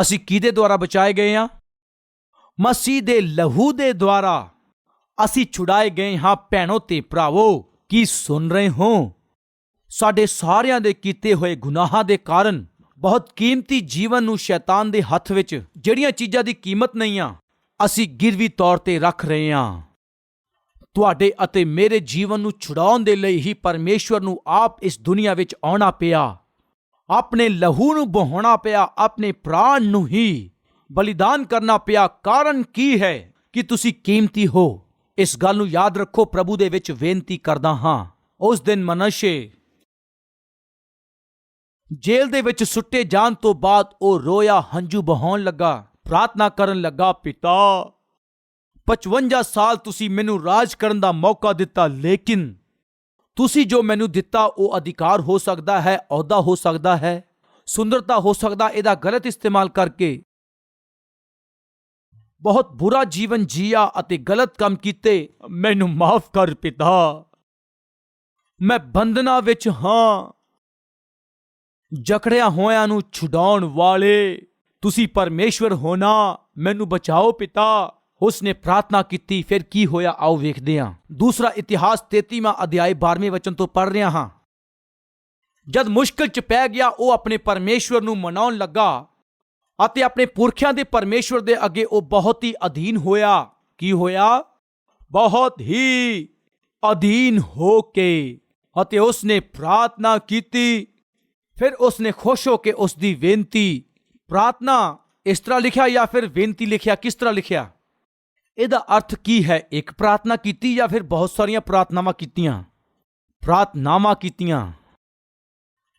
ਅਸੀਂ ਕਿਹਦੇ ਦੁਆਰਾ ਬਚਾਏ ਗਏ ਹਾਂ? ਮਸੀਹ ਦੇ ਲਹੂ ਦੇ ਦੁਆਰਾ। ਅਸੀਂ ਛੁਡਾਏ ਗਏ ਹਾਂ ਭੈਣੋ ਤੇ ਭਰਾਵੋ, ਕੀ ਸੁਣ ਰਹੇ ਹੋ? ਸਾਡੇ ਸਾਰਿਆਂ ਦੇ ਕੀਤੇ ਹੋਏ ਗੁਨਾਹਾਂ ਦੇ ਕਾਰਨ ਬਹੁਤ ਕੀਮਤੀ ਜੀਵਨ ਨੂੰ ਸ਼ੈਤਾਨ ਦੇ ਹੱਥ ਵਿੱਚ ਜਿਹੜੀਆਂ ਚੀਜ਼ਾਂ ਦੀ ਕੀਮਤ ਨਹੀਂ ਆ, ਅਸੀਂ ਗਿਰਵੀ ਤੌਰ ਤੇ ਰੱਖ ਰਹੇ ਹਾਂ। ਤੁਹਾਡੇ ਅਤੇ ਮੇਰੇ ਜੀਵਨ ਨੂੰ ਛੁਡਾਉਣ ਦੇ ਲਈ ਹੀ ਪਰਮੇਸ਼ਵਰ ਨੂੰ ਆਪ ਇਸ ਦੁਨੀਆ ਵਿੱਚ ਆਉਣਾ ਪਿਆ। ਆਪਣੇ ਲਹੂ ਨੂੰ ਬਹਾਉਣਾ ਪਿਆ, ਆਪਣੇ ਪ੍ਰਾਣ ਨੂੰ ਹੀ ਬਲੀਦਾਨ ਕਰਨਾ ਪਿਆ। ਕਾਰਨ ਕੀ ਹੈ ਕਿ ਤੁਸੀਂ ਕੀਮਤੀ ਹੋ? ਇਸ ਗੱਲ ਨੂੰ ਯਾਦ ਰੱਖੋ, ਪ੍ਰਭੂ ਦੇ ਵਿੱਚ ਬੇਨਤੀ ਕਰਦਾ ਹਾਂ। ਉਸ ਦਿਨ ਮਨਸ਼ੇ ਜੇਲ੍ਹ ਦੇ ਵਿੱਚ ਸੁੱਟੇ ਜਾਣ ਤੋਂ ਬਾਅਦ ਉਹ ਰੋਇਆ, ਹੰਝੂ ਬਹਾਉਣ ਲੱਗਾ, ਪ੍ਰਾਰਥਨਾ ਕਰਨ ਲੱਗਾ, ਪਿਤਾ 55 ਸਾਲ ਤੁਸੀਂ ਮੈਨੂੰ ਰਾਜ ਕਰਨ ਦਾ ਮੌਕਾ ਦਿੱਤਾ, ਲੇਕਿਨ ਤੁਸੀਂ ਜੋ ਮੈਨੂੰ ਦਿੱਤਾ, ਉਹ ਅਧਿਕਾਰ ਹੋ ਸਕਦਾ ਹੈ, ਅਹੁਦਾ ਹੋ ਸਕਦਾ ਹੈ, ਸੁੰਦਰਤਾ ਹੋ ਸਕਦਾ, ਇਹਦਾ ਗਲਤ ਇਸਤੇਮਾਲ ਕਰਕੇ ਬਹੁਤ ਬੁਰਾ ਜੀਵਨ ਜੀਆ ਅਤੇ ਗਲਤ ਕੰਮ ਕੀਤੇ, ਮੈਨੂੰ ਮਾਫ ਕਰ ਪਿਤਾ। ਮੈਂ ਬੰਧਨਾਂ ਵਿੱਚ ਹਾਂ। ਜਕੜਿਆ ਹੋਇਆਂ ਨੂੰ ਛੁਡਾਉਣ ਵਾਲੇ, ਤੁਸੀਂ ਪਰਮੇਸ਼ਵਰ ਹੋਣਾ ਮੈਨੂੰ ਬਚਾਓ ਪਿਤਾ। ਉਸਨੇ ਪ੍ਰਾਰਥਨਾ ਕੀਤੀ, ਫਿਰ ਕੀ ਹੋਇਆ ਆਓ ਵੇਖਦੇ ਹਾਂ। ਦੂਸਰਾ ਇਤਿਹਾਸ 33ਵਾਂ ਅਧਿਆਇ 12ਵੇਂ ਵਚਨ ਤੋਂ ਪੜ੍ਹ ਰਿਹਾ ਹਾਂ। ਜਦ ਮੁਸ਼ਕਲ ਚ ਪੈ ਗਿਆ, ਉਹ ਆਪਣੇ ਪਰਮੇਸ਼ਵਰ ਨੂੰ ਮਨਾਉਣ ਲੱਗਾ। ਅਤੇ ਆਪਣੇ ਪੁਰਖਿਆਂ ਦੇ ਪਰਮੇਸ਼ਵਰ ਦੇ ਅੱਗੇ ਉਹ ਬਹੁਤ ਹੀ ਅਧੀਨ ਹੋਇਆ। ਕੀ ਹੋਇਆ? ਬਹੁਤ ਹੀ ਅਧੀਨ ਹੋ ਕੇ ਅਤੇ ਉਸਨੇ ਪ੍ਰਾਰਥਨਾ ਕੀਤੀ। ਫਿਰ ਉਸਨੇ ਖੁਸ਼ ਹੋ ਕੇ ਉਸ ਦੀ ਬੇਨਤੀ, ਪ੍ਰਾਰਥਨਾ ਇਸ ਤਰ੍ਹਾਂ ਲਿਖਿਆ ਜਾਂ ਫਿਰ ਬੇਨਤੀ ਲਿਖਿਆ, ਕਿਸ ਤਰ੍ਹਾਂ ਲਿਖਿਆ? ਇਹਦਾ ਅਰਥ ਕੀ ਹੈ? ਇੱਕ ਪ੍ਰਾਰਥਨਾ ਕੀਤੀ ਜਾਂ ਫਿਰ ਬਹੁਤ ਸਾਰੀਆਂ ਪ੍ਰਾਰਥਨਾਵਾਂ ਕੀਤੀਆਂ? ਪ੍ਰਾਰਥਨਾਵਾਂ ਕੀਤੀਆਂ।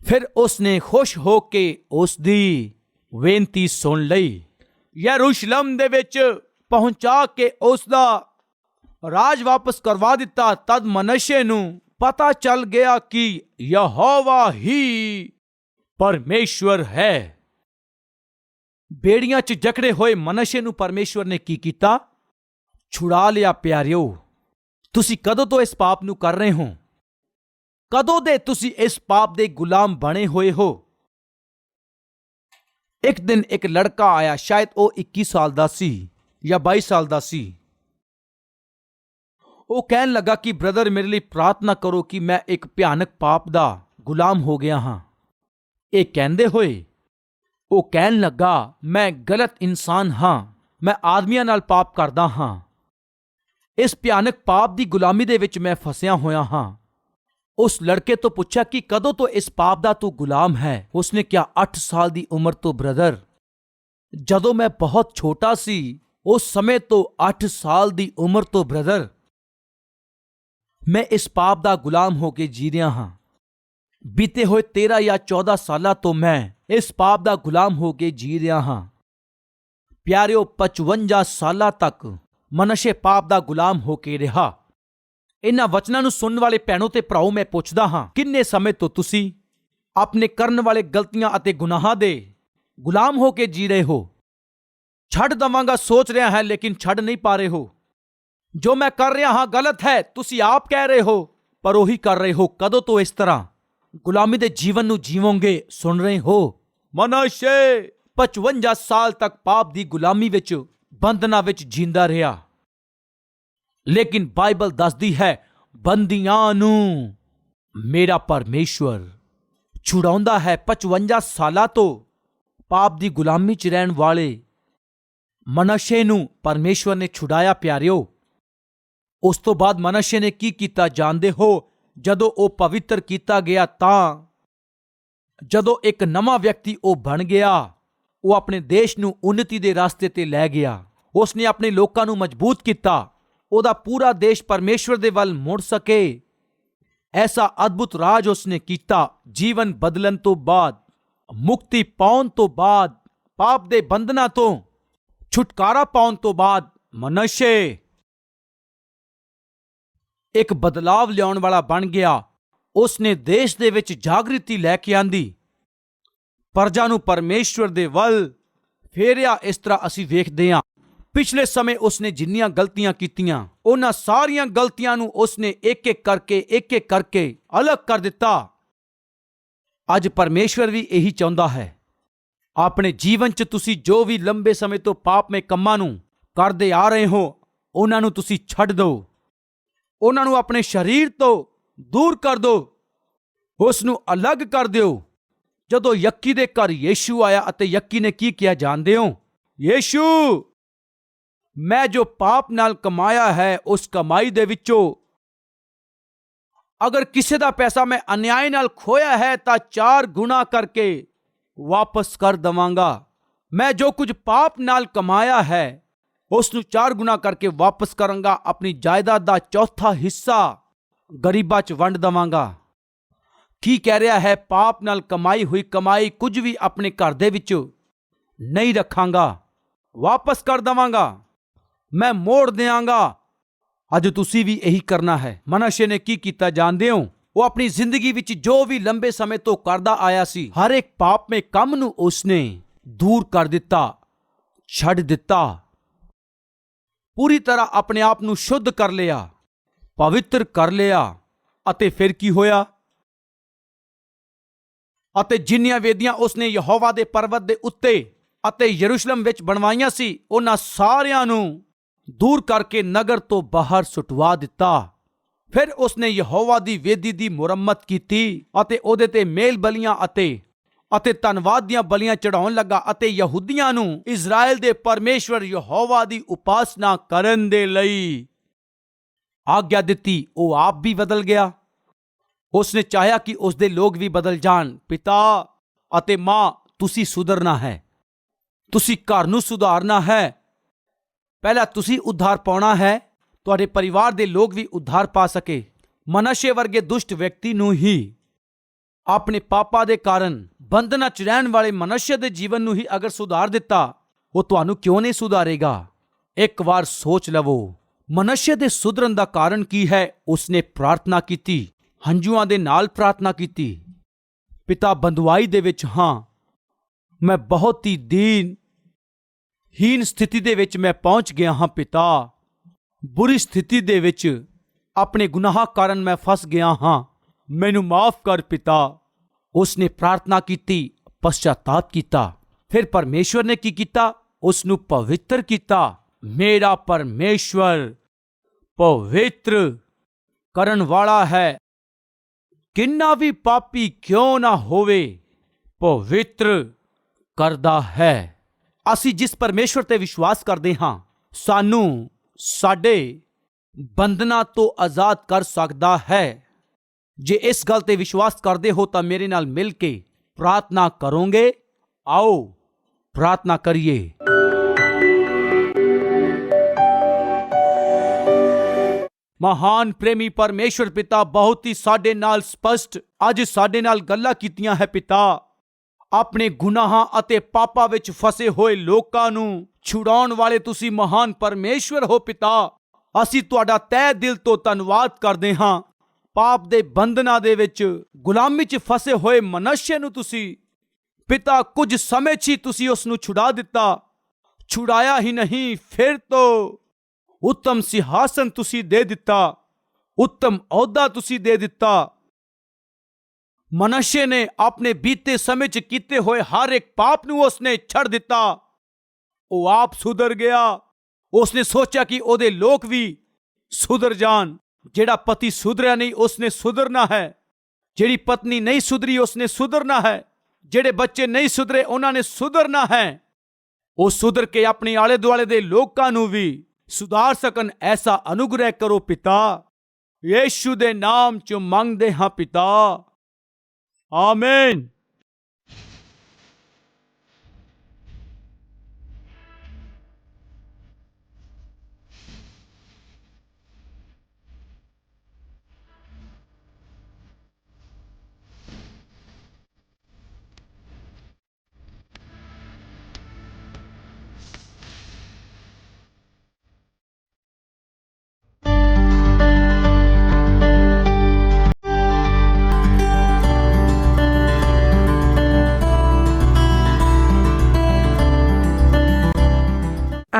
ਫਿਰ ਉਸਨੇ ਖੁਸ਼ ਹੋ ਕੇ ਉਸ ਦੀ ਬੇਨਤੀ ਸੁਣ ਲਈ। ਯਰੂਸ਼ਲਮ ਦੇ ਵਿੱਚ ਪਹੁੰਚਾ ਕੇ ਉਸ ਦਾ ਰਾਜ ਵਾਪਸ ਕਰਵਾ ਦਿੱਤਾ। ਤਦ ਮਨਸ਼ੇ ਨੂੰ ਪਤਾ ਚੱਲ ਗਿਆ ਕਿ ਯਹੋਵਾ ਹੀ ਪਰਮੇਸ਼ਵਰ ਹੈ। ਬੇੜੀਆਂ 'ਚ ਜਕੜੇ ਹੋਏ ਮਨਸ਼ੇ ਨੂੰ ਪਰਮੇਸ਼ਵਰ ਨੇ ਕੀ ਕੀਤਾ? ਛੁੜਾ ਲਿਆ ਪਿਆਰਿਓ, ਤੁਸੀਂ ਕਦੋਂ ਤੋਂ ਇਸ ਪਾਪ ਨੂੰ ਕਰ ਰਹੇ ਹੋ? ਕਦੋਂ ਦੇ ਤੁਸੀਂ ਇਸ ਪਾਪ ਦੇ ਗੁਲਾਮ ਬਣੇ ਹੋਏ ਹੋ? ਇੱਕ ਦਿਨ ਇੱਕ ਲੜਕਾ ਆਇਆ, ਸ਼ਾਇਦ ਉਹ 21 ਸਾਲ ਦਾ ਸੀ ਜਾਂ 22 ਸਾਲ ਦਾ ਸੀ। ਉਹ ਕਹਿਣ ਲੱਗਾ ਕਿ, ਬ੍ਰਦਰ, ਮੇਰੇ ਲਈ ਪ੍ਰਾਰਥਨਾ ਕਰੋ ਕਿ ਮੈਂ ਇੱਕ ਭਿਆਨਕ ਪਾਪ ਦਾ ਗੁਲਾਮ ਹੋ ਗਿਆ ਹਾਂ। ਇਹ ਕਹਿੰਦੇ ਹੋਏ ਉਹ ਕਹਿਣ ਲੱਗਾ, ਮੈਂ ਗਲਤ ਇਨਸਾਨ ਹਾਂ, ਮੈਂ ਆਦਮੀਆਂ ਨਾਲ ਪਾਪ ਕਰਦਾ ਹਾਂ। ਇਸ ਭਿਆਨਕ ਪਾਪ ਦੀ ਗੁਲਾਮੀ ਦੇ ਵਿੱਚ ਮੈਂ ਫਸਿਆ ਹੋਇਆ ਹਾਂ। ਉਸ ਲੜਕੇ ਤੋਂ ਪੁੱਛਿਆ ਕਿ ਕਦੋਂ ਤੋਂ ਇਸ ਪਾਪ ਦਾ ਤੂੰ ਗੁਲਾਮ ਹੈ ਉਸਨੇ ਕਿਹਾ 8 ਸਾਲ ਦੀ ਉਮਰ ਤੋਂ ਬ੍ਰਦਰ ਜਦੋਂ ਮੈਂ ਬਹੁਤ ਛੋਟਾ ਸੀ ਉਸ ਸਮੇਂ ਤੋਂ 8 ਸਾਲ ਦੀ ਉਮਰ ਤੋਂ ਬ੍ਰਦਰ ਮੈਂ ਇਸ ਪਾਪ ਦਾ ਗੁਲਾਮ ਹੋ ਕੇ ਜੀ ਰਿਹਾ ਹਾਂ ਬੀਤੇ ਹੋਏ 13 ਜਾਂ 14 ਸਾਲਾਂ ਤੋਂ ਮੈਂ ਇਸ ਪਾਪ ਦਾ ਗੁਲਾਮ ਹੋ ਕੇ ਜੀ ਰਿਹਾ ਹਾਂ ਪਿਆਰਿਓ 55 ਸਾਲਾਂ ਤੱਕ ਮਨਸ਼ੇ ਪਾਪ ਦਾ ਗੁਲਾਮ ਹੋ ਕੇ ਰਿਹਾ ਇਹਨਾਂ ਵਚਨਾਂ ਨੂੰ ਸੁਣਨ ਵਾਲੇ ਭੈਣੋ ਤੇ ਭਰਾਓ ਮੈਂ ਪੁੱਛਦਾ ਹਾਂ, ਕਿੰਨੇ ਸਮੇਂ ਤੋਂ ਤੁਸੀਂ ਆਪਣੇ ਕਰਨ ਵਾਲੇ ਗਲਤੀਆਂ ਅਤੇ ਗੁਨਾਹਾਂ ਦੇ ਗੁਲਾਮ ਹੋ ਕੇ ਜੀ ਰਹੇ ਹੋ? ਛੱਡ ਦਵਾਂਗਾ, ਸੋਚ ਰਿਹਾ ਹੈ, ਲੇਕਿਨ ਛੱਡ ਨਹੀਂ ਪਾ ਰਹੇ ਹੋ। ਜੋ ਮੈਂ ਕਰ ਰਿਹਾ ਹਾਂ, ਗਲਤ ਹੈ, ਤੁਸੀਂ ਆਪ ਕਹਿ ਰਹੇ ਹੋ, ਪਰ ਉਹੀ ਕਰ ਰਹੇ ਹੋ, ਕਦੋਂ ਤੋਂ ਇਸ ਤਰ੍ਹਾਂ? ਗੁਲਾਮੀ ਦੇ ਜੀਵਨ ਨੂੰ ਜੀਵੋਗੇ, ਸੁਣ ਰਹੇ ਹੋ? ਮਨਸ਼ੇ 55 ਸਾਲ ਤੱਕ ਪਾਪ ਦੀ ਗੁਲਾਮੀ ਵਿੱਚ, ਬੰਧਨਾਂ ਵਿੱਚ ਜੀਂਦਾ ਰਿਹਾ। ਲੇਕਿਨ ਬਾਈਬਲ ਦੱਸਦੀ ਹੈ, ਬੰਦੀਆਂ ਨੂੰ ਮੇਰਾ ਪਰਮੇਸ਼ਵਰ ਛੁਡਾਉਂਦਾ ਹੈ 55 ਸਾਲਾਂ ਤੋਂ। ਪਾਪ ਦੀ ਗੁਲਾਮੀ 'ਚ ਰਹਿਣ ਵਾਲੇ ਮਨਸ਼ੇ ਨੂੰ ਪਰਮੇਸ਼ਵਰ ਨੇ ਛੁਡਾਇਆ, ਪਿਆਰਿਓ। ਉਸ ਤੋਂ ਬਾਅਦ ਮਨਸ਼ੇ ਨੇ ਕੀ ਕੀਤਾ ਜਾਣਦੇ ਹੋ? ਜਦੋਂ ਉਹ ਪਵਿੱਤਰ ਕੀਤਾ ਗਿਆ ਤਾਂ ਜਦੋਂ ਇੱਕ ਨਵਾਂ ਵਿਅਕਤੀ ਉਹ ਬਣ ਗਿਆ, ਉਹ ਆਪਣੇ ਦੇਸ਼ ਨੂੰ ਉન્નਤੀ ਦੇ ਰਸਤੇ ਤੇ ਲੈ ਗਿਆ। ਉਸ ਨੇ ਆਪਣੇ ਲੋਕਾਂ ਨੂੰ ਮਜ਼ਬੂਤ ਕੀਤਾ। ਉਹਦਾ ਪੂਰਾ ਦੇਸ਼ ਪਰਮੇਸ਼ਵਰ ਦੇ ਵੱਲ ਮੁੜ ਸਕੇ। ਐਸਾ ਅਦਭੁਤ ਰਾਜ ਉਸਨੇ ਕੀਤਾ ਜੀਵਨ ਬਦਲਣ ਤੋਂ ਬਾਅਦ, ਮੁਕਤੀ ਪਾਉਣ ਤੋਂ ਬਾਅਦ, ਪਾਪ ਦੇ ਬੰਧਨਾਂ ਤੋਂ, ਛੁਟਕਾਰਾ ਪਾਉਣ ਤੋਂ ਬਾਅਦ, ਮਨਸ਼ੇ। ਇੱਕ ਬਦਲਾਵ ਲਿਆਉਣ ਵਾਲਾ ਬਣ ਗਿਆ। ਉਸਨੇ ਦੇਸ਼ ਦੇ ਵਿੱਚ ਜਾਗ੍ਰਿਤੀ ਲੈ ਕੇ ਆਂਦੀ। ਪਰਜਾ ਨੂੰ ਪਰਮੇਸ਼ਵਰ ਦੇ ਵੱਲ ਫੇਰਿਆ ਇਸ ਤਰ੍ਹਾਂ ਅਸੀਂ ਵੇਖਦੇ ਹਾਂ ਪਿਛਲੇ ਸਮੇਂ ਉਸਨੇ ਜਿੰਨੀਆਂ ਗਲਤੀਆਂ ਕੀਤੀਆਂ, ਉਹਨਾਂ ਸਾਰੀਆਂ ਗਲਤੀਆਂ ਨੂੰ ਉਸਨੇ ਇੱਕ ਇੱਕ ਕਰਕੇ ਇੱਕ ਇੱਕ ਕਰਕੇ ਅਲੱਗ ਕਰ ਦਿੱਤਾ। ਅੱਜ ਪਰਮੇਸ਼ਵਰ ਵੀ ਇਹੀ ਚਾਹੁੰਦਾ ਹੈ। ਆਪਣੇ ਜੀਵਨ 'ਚ ਤੁਸੀਂ ਜੋ ਵੀ ਲੰਬੇ ਸਮੇਂ ਤੋਂ ਪਾਪਮੇ ਕੰਮਾਂ ਨੂੰ ਕਰਦੇ ਆ ਰਹੇ ਹੋ, ਉਹਨਾਂ ਨੂੰ ਤੁਸੀਂ ਛੱਡ ਦਿਓ ਉਹਨਾਂ ਨੂੰ ਆਪਣੇ ਸਰੀਰ ਤੋਂ ਦੂਰ ਕਰ ਦਿਓ ਉਸ ਨੂੰ ਅਲੱਗ ਕਰ ਦਿਓ। ਜਦੋਂ ਯੱਕੀ ਦੇ ਘਰ ਯੀਸ਼ੂ ਆਇਆ ਅਤੇ ਯੱਕੀ ਨੇ ਕੀ ਕਿਹਾ, ਜਾਣਦੇ ਹੋ? ਯੀਸ਼ੂ! ਮੈਂ ਜੋ ਪਾਪ ਨਾਲ ਕਮਾਇਆ ਹੈ, ਉਸ ਕਮਾਈ ਦੇ ਵਿੱਚੋਂ ਅਗਰ ਕਿਸੇ ਦਾ ਪੈਸਾ ਮੈਂ ਅਨਿਆਏ ਨਾਲ ਖੋਇਆ ਹੈ, ਤਾਂ ਚਾਰ ਗੁਣਾ ਕਰਕੇ ਵਾਪਸ ਕਰ ਦਵਾਂਗਾ। ਮੈਂ ਜੋ ਕੁਝ ਪਾਪ ਨਾਲ ਕਮਾਇਆ ਹੈ, ਉਸ ਨੂੰ ਚਾਰ ਗੁਣਾ ਕਰਕੇ ਵਾਪਸ ਕਰਾਂਗਾ, ਆਪਣੀ ਜਾਇਦਾਦ ਦਾ ਚੌਥਾ ਹਿੱਸਾ ਗਰੀਬਾਂ 'ਚ ਵੰਡ ਦਵਾਂਗਾ। ਕੀ ਕਹਿ ਰਿਹਾ ਹੈ, ਪਾਪ ਨਾਲ ਕਮਾਈ ਹੋਈ ਕਮਾਈ ਕੁਝ ਵੀ ਆਪਣੇ ਘਰ ਦੇ ਵਿੱਚ ਨਹੀਂ ਰੱਖਾਂਗਾ। ਵਾਪਸ ਕਰ ਦਵਾਂਗਾ। ਮੈਂ ਮੋੜ ਦਿਆਂਗਾ। ਅੱਜ ਤੁਸੀਂ ਵੀ ਇਹੀ ਕਰਨਾ ਹੈ। ਮਨਸ਼ੇ ਨੇ ਕੀ ਕੀਤਾ ਜਾਣਦੇ ਹੋ? ਉਹ ਆਪਣੀ ਜ਼ਿੰਦਗੀ ਵਿੱਚ ਜੋ ਵੀ ਲੰਬੇ ਸਮੇਂ ਤੋਂ ਕਰਦਾ ਆਇਆ ਸੀ, ਹਰ ਇੱਕ ਪਾਪਮੇ ਕੰਮ ਨੂੰ ਉਸਨੇ ਦੂਰ ਕਰ ਦਿੱਤਾ, ਛੱਡ ਦਿੱਤਾ। ਪੂਰੀ ਤਰ੍ਹਾਂ ਆਪਣੇ ਆਪ ਨੂੰ ਸ਼ੁੱਧ ਕਰ ਲਿਆ, ਪਵਿੱਤਰ ਕਰ ਲਿਆ। ਅਤੇ ਫਿਰ ਕੀ ਹੋਇਆ? ਅਤੇ ਜਿੰਨੀਆਂ ਵੇਦੀਆਂ ਉਸਨੇ ਯਹੋਵਾ ਦੇ ਪਰਬਤ ਦੇ ਉੱਤੇ ਅਤੇ ਯਰੂਸ਼ਲਮ ਵਿੱਚ ਬਣਵਾਈਆਂ ਸੀ, ਉਹਨਾਂ ਸਾਰਿਆਂ ਨੂੰ ਦੂਰ ਕਰਕੇ ਨਗਰ ਤੋਂ ਬਾਹਰ ਸੁਟਵਾ ਦਿੱਤਾ। ਫਿਰ ਉਸਨੇ ਯਹੋਵਾ ਦੀ ਵੇਦੀ ਦੀ ਮੁਰੰਮਤ ਕੀਤੀ ਅਤੇ ਉਹਦੇ ਤੇ ਮੇਲ ਬਲੀਆਂ ਅਤੇ ਅਤੇ ਧੰਨਵਾਦ ਦੀਆਂ ਬਲੀਆਂ ਚੜਾਉਣ ਲੱਗਾ ਅਤੇ ਯਹੂਦੀਆਂ ਨੂੰ ਇਜ਼ਰਾਈਲ ਦੇ ਪਰਮੇਸ਼ਵਰ ਯਹੋਵਾ ਦੀ ਉਪਾਸਨਾ ਕਰਨ ਦੇ ਲਈ ਆਗਿਆ ਦਿੱਤੀ। ਉਹ ਆਪ ਵੀ ਬਦਲ ਗਿਆ। ਉਸਨੇ ਚਾਹਿਆ ਕਿ ਉਸਦੇ ਲੋਕ ਵੀ ਬਦਲ ਜਾਣ। ਪਿਤਾ ਅਤੇ ਮਾਂ, ਤੁਸੀਂ ਸੁਧਰਨਾ ਹੈ। ਤੁਸੀਂ ਘਰ ਨੂੰ ਸੁਧਾਰਨਾ ਹੈ। ਪਹਿਲਾਂ ਤੁਸੀਂ ਉਧਾਰ ਪਾਉਣਾ ਹੈ, ਤੁਹਾਡੇ ਪਰਿਵਾਰ ਦੇ ਲੋਕ ਵੀ ਉਧਾਰ ਪਾ ਸਕੇ। ਮਨਸ਼ੇ ਵਰਗੇ ਦੁਸ਼ਟ ਵਿਅਕਤੀ ਨੂੰ ਹੀ ਆਪਣੇ ਪਾਪਾ ਦੇ ਕਾਰਨ ਬੰਧਨਾਂ ਚ ਰਹਿਣ ਵਾਲੇ ਮਨੁੱਖ ਦੇ ਜੀਵਨ ਨੂੰ ਹੀ ਅਗਰ ਸੁਧਾਰ ਦਿੱਤਾ, ਉਹ ਤੁਹਾਨੂੰ ਕਿਉਂ ਨਹੀਂ ਸੁਧਾਰੇਗਾ? ਇੱਕ ਵਾਰ ਸੋਚ ਲਵੋ ਮਨੁੱਖ ਦੇ ਸੁਧਰਨ ਦਾ ਕਾਰਨ ਕੀ ਹੈ? ਉਸਨੇ ਪ੍ਰਾਰਥਨਾ ਕੀਤੀ, ਹੰਝੂਆਂ ਦੇ ਨਾਲ ਪ੍ਰਾਰਥਨਾ ਕੀਤੀ। ਪਿਤਾ ਬੰਦਵਾਈ ਦੇ ਵਿੱਚ, ਹਾਂ, ਮੈਂ ਬਹੁਤ ਹੀ ਦੀਨ ਹੀਨ ਸਥਿਤੀ ਦੇ ਵਿੱਚ ਮੈਂ ਪਹੁੰਚ ਗਿਆ ਹਾਂ ਪਿਤਾ। ਬੁਰੀ ਸਥਿਤੀ ਦੇ ਵਿੱਚ ਆਪਣੇ ਗੁਨਾਹ ਕਾਰਨ ਮੈਂ ਫਸ ਗਿਆ ਹਾਂ। ਮੈਨੂੰ ਮਾਫ ਕਰ ਪਿਤਾ। ਉਸਨੇ ਪ੍ਰਾਰਥਨਾ ਕੀਤੀ, ਪਛਤਾਤਾਪ ਕੀਤਾ। ਫਿਰ ਪਰਮੇਸ਼ਵਰ ਨੇ ਕੀ ਕੀਤਾ? ਉਸ ਨੂੰ ਪਵਿੱਤਰ ਕੀਤਾ। ਮੇਰਾ ਪਰਮੇਸ਼ਵਰ ਪਵਿੱਤਰ ਕਰਨ ਵਾਲਾ ਹੈ। ਕਿੰਨਾ ਵੀ ਪਾਪੀ ਕਿਉਂ ਨਾ ਹੋਵੇ, ਪਵਿੱਤਰ ਕਰਦਾ ਹੈ। ਅਸੀਂ ਜਿਸ ਪਰਮੇਸ਼ਵਰ ਤੇ ਵਿਸ਼ਵਾਸ ਕਰਦੇ ਹਾਂ, ਸਾਨੂੰ ਸਾਡੇ ਬੰਧਨਾਂ ਤੋਂ ਆਜ਼ਾਦ ਕਰ ਸਕਦਾ ਹੈ। ਜੇ ਇਸ ਗੱਲ ਤੇ ਵਿਸ਼ਵਾਸ ਕਰਦੇ ਹੋ ਤਾਂ ਮੇਰੇ ਨਾਲ ਮਿਲ ਕੇ ਪ੍ਰਾਰਥਨਾ ਕਰੋਗੇ। ਆਓ, ਪ੍ਰਾਰਥਨਾ ਕਰੀਏ। ਮਹਾਨ ਪ੍ਰੇਮੀ ਪਰਮੇਸ਼ਵਰ ਪਿਤਾ, ਬਹੁਤ ਹੀ ਸਾਡੇ ਨਾਲ ਸਪਸ਼ਟ, ਅੱਜ ਸਾਡੇ ਨਾਲ ਗੱਲਾਂ ਕੀਤੀਆਂ ਹੈ ਪਿਤਾ। ਆਪਣੇ ਗੁਨਾਹਾਂ ਅਤੇ ਪਾਪਾਂ ਵਿੱਚ ਫਸੇ ਹੋਏ ਲੋਕਾਂ ਨੂੰ ਛੁਡਾਉਣ ਵਾਲੇ ਤੁਸੀਂ ਮਹਾਨ ਪਰਮੇਸ਼ਵਰ ਹੋ ਪਿਤਾ। ਅਸੀਂ ਤੁਹਾਡਾ ਤਹਿ ਦਿਲ ਤੋਂ ਧੰਨਵਾਦ ਕਰਦੇ ਹਾਂ। ਪਾਪ ਦੇ ਬੰਧਨਾਂ ਦੇ ਵਿੱਚ ਗੁਲਾਮੀ 'ਚ ਫਸੇ ਹੋਏ ਮਨੁੱਖ ਨੂੰ ਤੁਸੀਂ। ਪਿਤਾ, ਕੁਝ ਸਮੇਂ 'ਚ ਹੀ ਤੁਸੀਂ ਉਸ ਨੂੰ ਛੁਡਾ ਦਿੱਤਾ। ਛੁਡਾਇਆ ਹੀ ਨਹੀਂ, ਫਿਰ ਤੋਂ ਉੱਤਮ ਸਿਹਾਸਨ ਤੁਸੀਂ ਦੇ ਦਿੱਤਾ। ਉੱਤਮ ਅਹੁਦਾ ਤੁਸੀਂ ਦੇ ਦਿੱਤਾ। ਮਨੁੱਖ ਨੇ ਆਪਣੇ ਬੀਤੇ ਸਮੇਂ 'ਚ ਕੀਤੇ ਹੋਏ ਹਰ ਇੱਕ ਪਾਪ ਨੂੰ ਉਸਨੇ ਛੱਡ ਦਿੱਤਾ। ਉਹ ਆਪ ਸੁਧਰ ਗਿਆ। ਉਸਨੇ ਸੋਚਿਆ ਕਿ ਉਹਦੇ ਲੋਕ ਵੀ ਸੁਧਰ ਜਾਣ। ਜਿਹੜਾ ਪਤੀ ਸੁਧਰਿਆ ਨਹੀਂ, ਉਸਨੇ ਸੁਧਰਨਾ ਹੈ। ਜਿਹੜੀ ਪਤਨੀ ਨਹੀਂ ਸੁਧਰੀ, ਉਸਨੇ ਸੁਧਰਨਾ ਹੈ। ਜਿਹੜੇ ਬੱਚੇ ਨਹੀਂ ਸੁਧਰੇ, ਉਹਨਾਂ ਨੇ ਸੁਧਰਨਾ ਹੈ। ਉਹ ਸੁਧਰ ਕੇ ਆਪਣੇ ਆਲੇ ਦੁਆਲੇ ਦੇ ਲੋਕਾਂ ਨੂੰ ਵੀ ਸੁਧਾਰ ਸਕਣ ਐਸਾ ਅਨੁਗ੍ਰਹਿ ਕਰੋ ਪਿਤਾ। ਯੇਸ਼ੂ ਦੇ ਨਾਮ ਚ ਮੰਗਦੇ ਹਾਂ ਪਿਤਾ। Amen.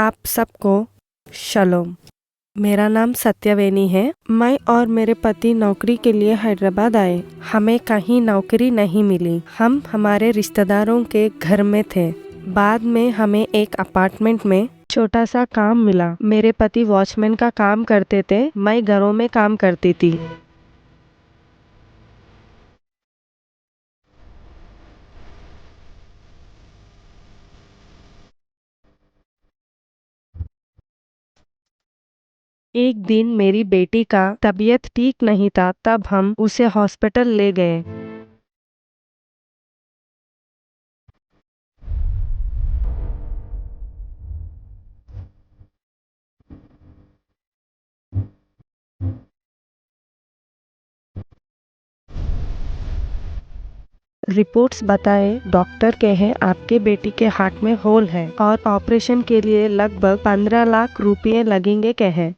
आप सबको शलोम। मेरा नाम सत्यवेनी है। मैं और मेरे पति नौकरी के लिए हैदराबाद आए। हमें कहीं नौकरी नहीं मिली। हम हमारे रिश्तेदारों के घर में थे। बाद में हमें एक अपार्टमेंट में छोटा सा काम मिला। मेरे पति वॉचमैन का काम करते थे। मैं घरों में काम करती थी। एक दिन मेरी बेटी का तबीयत ठीक नहीं था, तब हम उसे हॉस्पिटल ले गए। रिपोर्ट्स बताए, डॉक्टर के हैं आपके बेटी के हार्ट में होल है और ऑपरेशन के लिए लगभग पंद्रह लाख रुपए लगेंगे, कहे।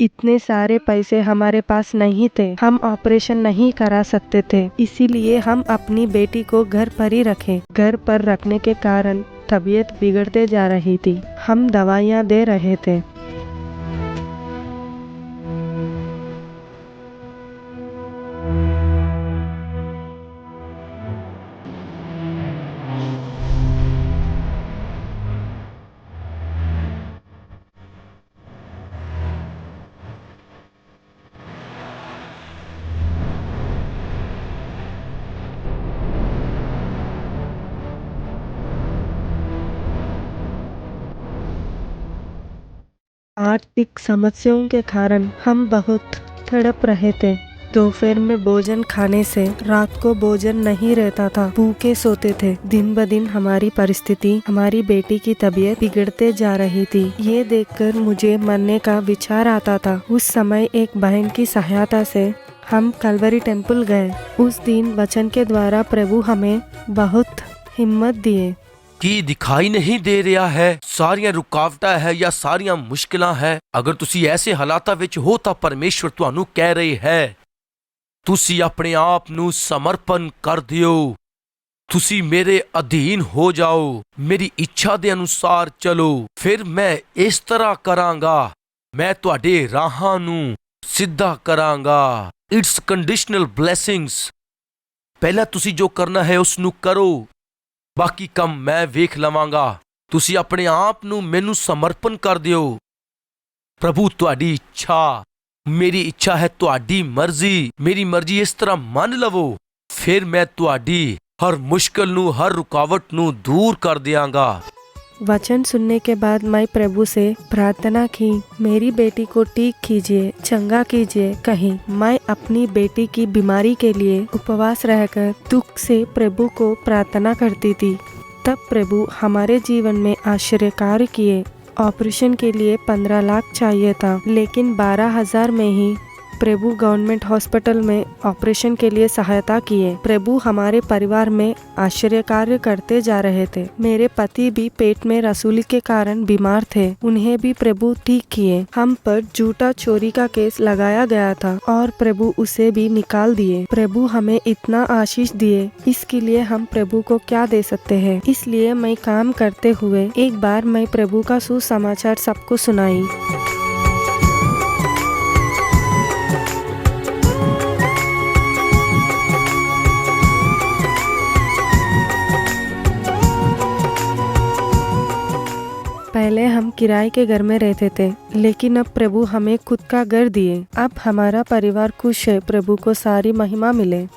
इतने सारे पैसे हमारे पास नहीं थे। हम ऑपरेशन नहीं करा सकते थे। इसीलिए हम अपनी बेटी को घर पर ही रखे। घर पर रखने के कारण तबीयत बिगड़ते जा रही थी। हम दवाइयाँ दे रहे थे। आर्थिक समस्याओं के कारण हम बहुत तड़प रहे थे। दोपहर में भोजन खाने से रात को भोजन नहीं रहता था। भूखे सोते थे। दिन ब दिन हमारी परिस्थिति, हमारी बेटी की तबीयत बिगड़ते जा रही थी। ये देखकर मुझे मरने का विचार आता था। उस समय एक बहन की सहायता से हम कलवरी टेंपल गए। उस दिन वचन के द्वारा प्रभु हमें बहुत हिम्मत दिए।
ਕੀ ਦਿਖਾਈ ਨਹੀਂ ਦੇ ਰਿਹਾ ਹੈ? ਸਾਰੀਆਂ ਰੁਕਾਵਟਾਂ ਹੈ ਜਾਂ ਸਾਰੀਆਂ ਮੁਸ਼ਕਲਾਂ ਹੈ? ਅਗਰ ਤੁਸੀਂ ਐਸੇ ਹਾਲਾਤਾਂ ਵਿੱਚ ਹੋ ਤਾਂ ਪਰਮੇਸ਼ਵਰ ਤੁਹਾਨੂੰ ਕਹਿ ਰਹੇ ਹੈ, ਤੁਸੀਂ ਆਪਣੇ ਆਪ ਨੂੰ ਸਮਰਪਣ ਕਰ ਦਿਓ। ਤੁਸੀਂ ਮੇਰੇ ਅਧੀਨ ਹੋ ਜਾਓ। ਮੇਰੀ ਇੱਛਾ ਦੇ ਅਨੁਸਾਰ ਚਲੋ। ਫਿਰ ਮੈਂ ਇਸ ਤਰ੍ਹਾਂ ਕਰਾਂਗਾ। ਮੈਂ ਤੁਹਾਡੇ ਰਾਹਾਂ ਨੂੰ ਸਿੱਧਾ ਕਰਾਂਗਾ। ਇਟਸ ਕੰਡੀਸ਼ਨਲ ਬਲੇਸਿੰਗਸ ਪਹਿਲਾਂ ਤੁਸੀਂ ਜੋ ਕਰਨਾ ਹੈ ਉਸ ਨੂੰ ਕਰੋ। ਬਾਕੀ ਕੰਮ ਮੈਂ ਵੇਖ ਲਵਾਂਗਾ। ਤੁਸੀਂ ਆਪਣੇ ਆਪ ਨੂੰ ਮੈਨੂੰ ਸਮਰਪਣ ਕਰ ਦਿਓ। ਪ੍ਰਭੂ, ਤੁਹਾਡੀ ਇੱਛਾ, ਮੇਰੀ ਇੱਛਾ ਹੈ ਤੁਹਾਡੀ ਮਰਜ਼ੀ। ਮੇਰੀ ਮਰਜ਼ੀ ਇਸ ਤਰ੍ਹਾਂ ਮੰਨ ਲਵੋ। ਫਿਰ ਮੈਂ ਤੁਹਾਡੀ ਹਰ ਮੁਸ਼ਕਲ ਨੂੰ, ਹਰ ਰੁਕਾਵਟ ਨੂੰ ਦੂਰ ਕਰ ਦਿਆਂਗਾ।
वचन सुनने के बाद मैं प्रभु से प्रार्थना की, मेरी बेटी को ठीक कीजिए, चंगा कीजिए, कहीं मैं अपनी बेटी की बीमारी के लिए उपवास रहकर दुख से प्रभु को प्रार्थना करती थी। तब प्रभु हमारे जीवन में आश्चर्य कार्य किए। ऑपरेशन के लिए पंद्रह लाख चाहिए था, लेकिन बारह हज़ार में ही प्रभु गवर्नमेंट हॉस्पिटल में ऑपरेशन के लिए सहायता किए। प्रभु हमारे परिवार में आश्चर्य कार्य करते जा रहे थे। मेरे पति भी पेट में रसूली के कारण बीमार थे। उन्हें भी प्रभु ठीक किए। हम पर झूठा चोरी का केस लगाया गया था और प्रभु उसे भी निकाल दिए। प्रभु हमें इतना आशीष दिए। इसके लिए हम प्रभु को क्या दे सकते हैं? इसलिए मैं काम करते हुए एक बार मैं प्रभु का सुसमाचार सबको सुनाई। पहले हम किराए के घर में रहते थे लेकिन अब प्रभु हमें खुद का घर दिए अब हमारा परिवार खुश है प्रभु को सारी महिमा मिले